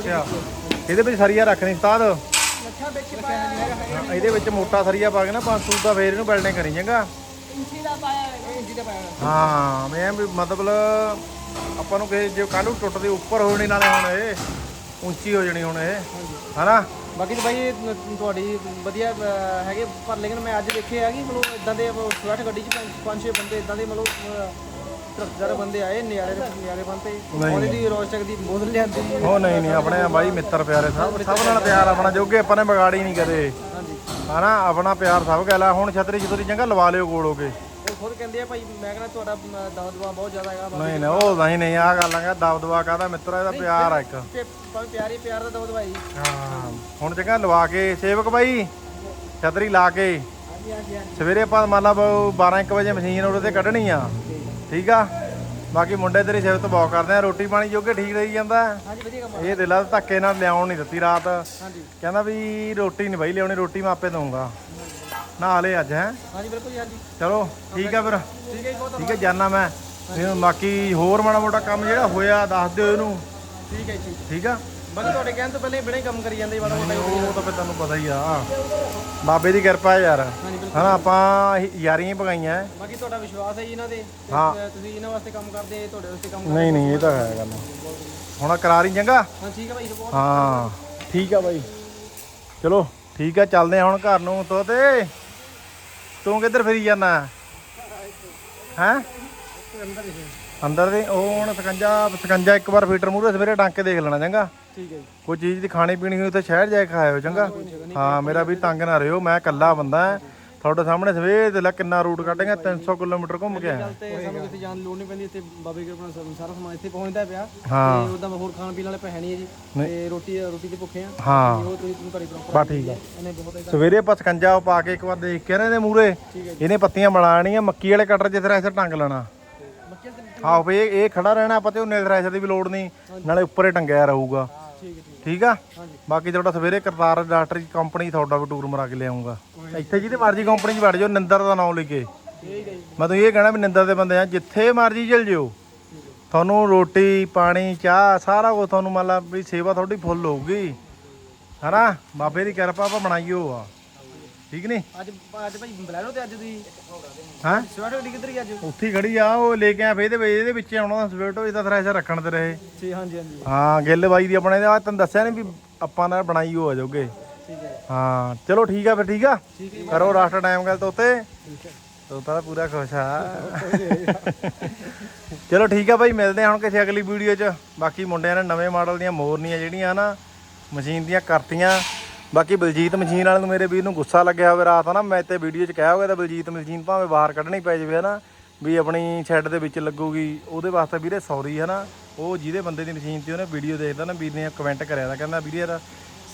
ਅੱਛਾ ਇਹਦੇ ਵਿੱਚ ਸਰੀਆ ਰੱਖਣੀ ਉਸਤਾਦ ਲੱਛਾ ਵਿੱਚ ਪਾਇਆ ਨਹੀਂ ਹੈਗਾ ਹਾਂ, ਇਹਦੇ ਵਿੱਚ ਮੋਟਾ ਸਰੀਆ ਪਾ ਕੇ ਨਾ 500 ਦਾ ਫੇਰ ਇਹਨੂੰ ਬਿਲਡਿੰਗ ਕਰੀ ਜਾਂਗਾ ਇੰਚੀ ਦਾ ਪਾਇਆ ਹੈ। ਇੰਚੀ ਦਾ ਪਾਇਆ ਹੋਇਆ। ਹਾਂ ਮੈਂ ਵੀ ਮਤਲਬ ਆਪਾਂ ਨੂੰ ਕਿ ਜੇ ਕੱਲ ਨੂੰ ਟੁੱਟਦੀ ਉੱਪਰ ਹੋ ਜਾਣੀ ਨਾਲੇ ਹੁਣ ਇਹ ਉੱਚੀ ਹੋ ਜਾਣੀ ਹੁਣ ਇਹ। ਹਨਾ? ਬਾਕੀ ਤਾਂ ਨ- ਤੁਹਾਡੀ ਵਧੀਆ ਅਹ, ਹੈਗੇ। ਪਰ ਲੇਕਿਨ ਮੈਂ ਅੱਜ ਦੇਖੇ ਹੈਗੇ ਮਤਲਬ ਇਦਾਂ ਦੇ ਸਵੈਟ ਗੱਡੀ 'ਚ ਪੰਜ- ਪੰਜ ਛੇ ਬੰਦੇ ਇਦਾਂ ਦੇ ਮਤਲਬ ਟਰੱਕਦਾਰ ਬੰਦੇ ਆਏ ਨਿਆਰੇ ਨਿਆਰੇ ਬੰਦੇ ਉਹਦੀ ਦੀ ਰੋਸਟਕ ਦੀ ਬੋਤਲ ਲਿਆਂਦੀ। ਉਹ ਨਹੀਂ ਨਹੀਂ ਆਪਣੇ ਬਾਈ ਮਿੱਤਰ ਪਿਆਰੇ ਸਭ ਸਭ ਨਾਲ ਪਿਆਰ ਆਪਣਾ ਜੋਗੇ ਆਪਾਂ ਨੇ ਵਿਗਾੜੀ ਨਹੀਂ ਕਦੇ। ਹਾਂਜੀ। ਹਨਾ ਆਪਣਾ ਪਿਆਰ ਸਭ ਗੱਲ ਆ ਹੁਣ ਛਤਰੀ ਛਤਰੀ ਚੰਗਾ ਲਵਾ ਲਿਓ ਕੋਲ ਹੋ ਕੇ। ਉਹ ਖੁਦ ਕਹਿੰਦੇ ਆ ਭਾਈ ਮੈਂ ਕਹਿੰਦਾ ਤੁਹਾਡਾ ਦਵਾ ਦਵਾ ਬਹੁਤ ਜ਼ਿਆਦਾ ਹੈਗਾ ਬਾਕੀ ਨਹੀਂ ਨਹੀਂ ਉਹ ਨਹੀਂ ਨਹੀਂ ਆ ਗੱਲ ਆ ਦਬ ਦਬਾ ਕਾਹਦਾ ਮਿੱਤਰ ਇਹਦਾ ਪਿਆਰ ਆ ਇੱਕ। ਤੇ ਭਾਵੇਂ ਪਿਆਰੀ ਪਿਆਰ ਦਾ ਦਵਾ ਦਵਾਈ ਹਾਂ ਹੁਣ ਚੰਗਾ ਲਵਾ ਕੇ ਸੇਵਕ ਬਾਈ ਛਤਰੀ ਲਾ ਕੇ। ਸਵੇਰੇ ਆਪਾਂ ਮੰਨ ਲਾ 12 1 ਵਜੇ ਮਸ਼ੀਨ ਉਹਦੇ ਤੇ ਕੱਢਣੀ ਆ। ਠੀਕ ਆ? ਬਾਕੀ ਮੁੰਡੇ ਤੇਰੀ ਸਿਫਤ ਬਹੁਤ ਕਰਦੇ ਆ ਰੋਟੀ ਪਾਣੀ ਜੋਗੇ ਠੀਕ ਰਹੀ ਜਾਂਦਾ। ਹਾਂਜੀ ਵਧੀਆ ਕੰਮ ਇਹ ਦਿਲਾ ਧੱਕੇ ਨਾਲ ਲਿਆਉਣ ਨਹੀਂ ਦਿੱਤੀ ਰਾਤ। ਹਾਂਜੀ। ਕਹਿੰਦਾ ਵੀ ਰੋਟੀ ਨਹੀਂ ਬਾਈ ਲਿਆਉਣੀ ਰੋਟੀ ਮੈਂ ਆਪੇ ਦਊਂਗਾ। ਨਾ ਲੈ ਅੱਜ ਹੈ? ਹਾਂਜੀ ਬਿਲਕੁਲ ਜੀ ਹਾਂਜੀ। ਚਲੋ ਠੀਕ ਆ ਫਿਰ। ਠੀਕ ਹੈ ਬਹੁਤ ਠੀਕ ਹੈ ਜਾਨਾ ਮੈਂ। ਬਾਕੀ ਹੋਰ ਮਾੜਾ ਮੋਟਾ ਕੰਮ ਜਿਹੜਾ ਹੋਇਆ ਦੱਸ ਦਿਓ ਇਹਨੂੰ। ਠੀਕ ਹੈ ਜੀ ਠੀਕ ਆ? ਬਾਕੀ ਤੁਹਾਡੇ ਕਹਿਣ ਤੋਂ ਪਹਿਲੇ ਬਿਨਾਂ ਹੀ ਕੰਮ ਕਰੀ ਜਾਂਦੇ ਬੜਾ ਮੋਟਾ। ਉਹ ਤਾਂ ਫਿਰ ਤੁਹਾਨੂੰ ਪਤਾ ਹੀ ਆ। ਬਾਬੇ ਦੀ ਕਿਰਪਾ ਹੈ ਯਾਰ। ਹਨਾ ਆਪਾਂ ਇਹ ਯਾਰੀਆਂ ਹੀ ਪਗਾਈਆਂ ਹੈ। ਬਾਕੀ ਤੁਹਾਡਾ ਵਿਸ਼ਵਾਸ ਹੈ ਜੀ ਇਹਨਾਂ ਤੇ? ਹਾਂ। ਤੁਸੀਂ ਇਹਨਾਂ ਵਾਸਤੇ ਕੰਮ ਕਰਦੇ ਤੁਹਾਡੇ ਵਾਸਤੇ ਕੰਮ ਨਹੀਂ ਨਹੀਂ ਇਹ ਤਾਂ ਹੈ ਗੱਲ। ਹੁਣ ਕਰਾਰੀ ਚੰਗਾ ਹਾਂ ਠੀਕ ਹੈ ਭਾਈ ਬਹੁਤ ਹਾਂ ਠੀਕ ਆ ਬਾਈ ਚਲੋ ਠੀਕ ਆ ਚੱਲਦੇ ਆ ਹੁਣ ਘਰ ਨੂੰ ਤੋਤੇ ਤੂੰ। ਕਿੱਧਰ ਫਿਰੀ ਜਾਣਾ ਹੈ? ਅੰਦਰ ਦੇ ਉਹ ਹੁਣ ਸਕੰਜਾ ਸਕੰਜਾ ਇੱਕ ਵਾਰ ਫੀਟਰ ਮੂਰੇ ਸਵੇਰੇ ਟਾਂਕੇ ਕੇ ਦੇਖ ਲੈਣਾ ਚੰਗਾ ਠੀਕ ਹੈ ਜੀ। ਕੋਈ ਚੀਜ਼ ਦੀ ਖਾਣੀ ਪੀਣੀ ਹੋਈ ਤਾਂ ਸ਼ਹਿਰ ਜਾ ਕੇ ਖਾਇਓ ਚੰਗਾ? ਹਾਂ ਮੇਰਾ ਵੀ ਤੰਗ ਨਾ ਰਿਓ ਮੈਂ ਇਕੱਲਾ ਬੰਦਾ ਹਾਂ। ਤੁਹਾਡੇ ਸਾਹਮਣੇ ਸਵੇਰ ਦੇ ਲੈ ਕਿੰਨਾ ਰੂਟ ਕੱਢੇਗਾ 300 ਕਿਲੋਮੀਟਰ ਘੁੰਮ ਕੇ ਆਇਆ। ਤੇ ਸਾਨੂੰ ਕਿਤੇ ਜਾਣ ਦੀ ਲੋੜ ਨਹੀਂ ਪੈਂਦੀ ਇੱਥੇ ਬਾਬੇ ਕੇ ਆਪਣਾ ਸਭ- ਸਾਰਾ ਸਮਾਨ ਇੱਥੇ ਪਹੁੰਚਦਾ ਪਿਆ। ਹਾਂ। ਤੇ ਉਦਾਂ ਹੋਰ ਖਾਣ ਪੀਣ ਵਾਲੇ ਪੈਸੇ ਨਹੀਂ ਹੈ ਜੀ। ਤੇ ਰੋਟੀ ਰੋਟੀ ਤੇ ਭੁੱਖੇ ਆ ਹਾਂ। ਉਹ ਤੁਸੀਂ ਤੁਹਾਨੂੰ ਤੁਹਾਡੀ ਪ੍ਰੋਪਰ ਬਾ ਠੀਕ ਆ। ਇਹਨੇ ਬਹੁਤ ਇਹਦਾ ਸਵੇਰੇ ਆਪਾਂ ਸਕੰਜਾ ਪਾ ਕੇ ਇੱਕ ਵਾਰ ਦੇਖ ਕੇ ਨਾ ਇਹਦੇ ਮੂਰੇ ਇਹਨੇ ਪੱਤੀਆਂ ਬਣਾਣੀਆਂ ਮੱਕੀ ਵਾਲੇ ਕਟਰ ਤਰ੍ਹਾਂ ਇਸੇ ਟੰਗ ਲੈਣਾ। ਮੱਕੀ ਤੇ ਆਹੋ ਵੀ ਇਹ ਇਹ ਖੜਾ ਰਹਿਣਾ ਆਪਾਂ ਤੇ ਉਹਨੇ ਥ੍ਰੈਸ਼ਰ ਦੀ ਵੀ ਲੋੜ ਨਹੀਂ। ਨਾਲੇ ਉੱਪਰ ਟੰਗਿਆ ਰਹੂਗਾ। ਠੀਕ ਹੈ ਠੀਕ ਠੀਕ ਆ? ਬਾਕੀ ਤੁਹਾਡਾ ਸਵੇਰੇ ਕਰਤਾਰ ਡਾਕਟਰ ਕੰਪਨੀ ਤੁਹਾਡਾ ਵੀ ਟੂਰ ਮਰਾ ਕੇ ਲਿਆਉਂਗਾ। ਇੱਥੇ ਜਿਹਦੇ ਮਰਜ਼ੀ ਕੰਪਨੀ 'ਚ ਵੜ ਜਾਓ ਨਿੰਦਰ ਦਾ ਨਾਮ ਲੈ ਕੇ। ਮੈਂ ਤਾਂ ਇਹ ਕਹਿਣਾ ਵੀ ਨਿੰਦਰ ਦੇ ਬੰਦੇ ਆ ਜਿੱਥੇ ਮਰਜ਼ੀ ਚਲ ਜਿਓ। ਤੁਹਾਨੂੰ ਰੋਟੀ ਪਾਣੀ ਚਾਹ ਸਾਰਾ ਕੁਝ ਤੁਹਾਨੂੰ ਮੰਨ ਲਾ ਵੀ ਸੇਵਾ ਤੁਹਾਡੀ ਫੁੱਲ ਹੋਊਗੀ। ਹਨਾ? ਬਾਬੇ ਦੀ ਕਿਰਪਾ ਆਪਾਂ ਬਣਾਈਓ ਆ। ਠੀਕ ਨਹੀਂ? ਅੱਜ ਅੱਜ ਭਾਈ ਬਲੈਰੋ ਤੇ ਅੱਜ ਦੀ ਹਾਂ? ਸਵੈਟ ਗੱਡੀ ਕਿੱਧਰ ਗਈ ਅੱਜ? ਉੱਥੇ ਹੀ ਖੜੀ ਆ ਉਹ ਲੈ ਕੇ ਆ ਫੇ ਇਹਦੇ ਵਿੱਚ ਇਹਦੇ ਵਿੱਚ ਆਉਣਾ ਸਵੇਟੋ ਇਹਦਾ ਥ੍ਰੈਸ਼ਰ ਰੱਖਣ ਤੇ ਰਹੇ। ਜੀ ਹਾਂਜੀ ਹਾਂਜੀ। ਹਾਂ ਗਿੱਲ ਬਾਈ ਦੀ ਆਪਣੇ ਆ ਤੈਨੂੰ ਦੱਸਿਆ ਨਹੀਂ ਵੀ ਆਪਾਂ ਨਾਲ ਬਣਾਈ ਹੋ ਜਾਓਗੇ ਠੀਕ ਹੈ। ਹਾਂ ਚਲੋ ਠੀਕ ਆ ਫਿਰ ਠੀਕ ਆ? ਕਰੋ ਰਾਸਟ ਟਾਈਮ ਗੱਲ ਤੋਤੇ ਤੋਤਾ ਤਾਂ ਪੂਰਾ ਖੁਸ਼ ਆ। ਚਲੋ ਠੀਕ ਆ ਭਾਈ ਮਿਲਦੇ ਹਾਂ ਹੁਣ ਕਿਸੇ ਅਗਲੀ ਵੀਡੀਓ 'ਚ। ਬਾਕੀ ਮੁੰਡਿਆਂ ਨੇ ਨਵੇਂ ਮਾਡਲ ਦੀਆਂ ਮੋਰਨੀਆਂ ਜਿਹੜੀਆਂ ਨਾ ਮਸ਼ੀਨ ਦੀਆਂ ਕਰਤੀਆਂ। ਬਾਕੀ ਬਲਜੀਤ ਮਸ਼ੀਨ ਵਾਲੇ ਨੂੰ ਮੇਰੇ ਵੀਰ ਨੂੰ ਗੁੱਸਾ ਲੱਗਿਆ ਹੋਵੇ ਰਾਤ ਨਾ ਮੈਂ ਤੇ ਵੀਡੀਓ 'ਚ ਕਿਹਾ ਹੋਵੇ ਤਾਂ ਬਲਜੀਤ ਮਸ਼ੀਨ ਭਾਵੇਂ ਬਾਹਰ ਕੱਢਣੀ ਪੈ ਜਾਵੇ, ਹਨਾ? ਵੀ ਆਪਣੀ ਸ਼ੈੱਡ ਦੇ ਵਿੱਚ ਲੱਗੂਗੀ, ਉਹਦੇ ਵਾਸਤੇ ਵੀਰੇ ਸੌਰੀ ਹਨਾ? ਉਹ ਜਿਹਦੇ ਬੰਦੇ ਦੀ ਮਸ਼ੀਨ ਤੇ ਉਹਨੇ ਵੀਡੀਓ ਦੇਖਦਾ ਨਾ, ਵੀਰ ਨੇ ਕਮੈਂਟ ਕਰਿਆ ਤਾਂ ਕਹਿੰਦਾ, ਵੀਰੇ ਯਾਰ,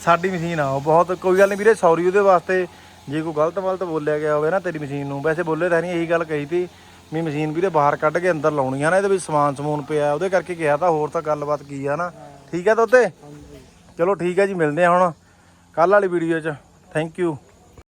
ਸਾਡੀ ਮਸ਼ੀਨ ਆ, ਉਹ ਬਹੁਤ, ਕੋਈ ਗੱਲ ਨਹੀਂ ਵੀਰੇ ਸੌਰੀ ਉਹਦੇ ਵਾਸਤੇ। ਜੇ ਕੋਈ ਗਲਤ ਮਲਤ ਬੋਲਿਆ ਗਿਆ ਹੋਵੇ ਨਾ ਤੇਰੀ ਮਸ਼ੀਨ ਨੂੰ, ਵੈਸੇ ਬੋਲੇ ਤਾਂ ਨਹੀਂ ਇਹੀ ਗੱਲ ਕਹੀ ਤੀ, ਵੀ ਮਸ਼ੀਨ ਵੀਰੇ ਬਾਹਰ ਕੱਢ ਕੇ ਅੰਦਰ ਲਾਉਣੀ ਆ ਨਾ, ਇਹਦੇ ਵਿੱਚ ਸਮਾਨ ਸਮੂਨ ਪਿਆ, ਉਹਦੇ ਕਰਕੇ ਕਿਹਾ ਤਾਂ ਹੋਰ ਤਾਂ ਗੱਲਬਾਤ ਕੀ ਆ ਨਾ ਠੀਕ ਆ ਤੋਤੇ? ਚਲੋ ਠੀਕ ਹੈ ਜੀ, ਮਿਲਦੇ ਆ ਹੁਣ। ਕੱਲ ਵਾਲੀ ਵੀਡੀਓ 'ਚ। Thank you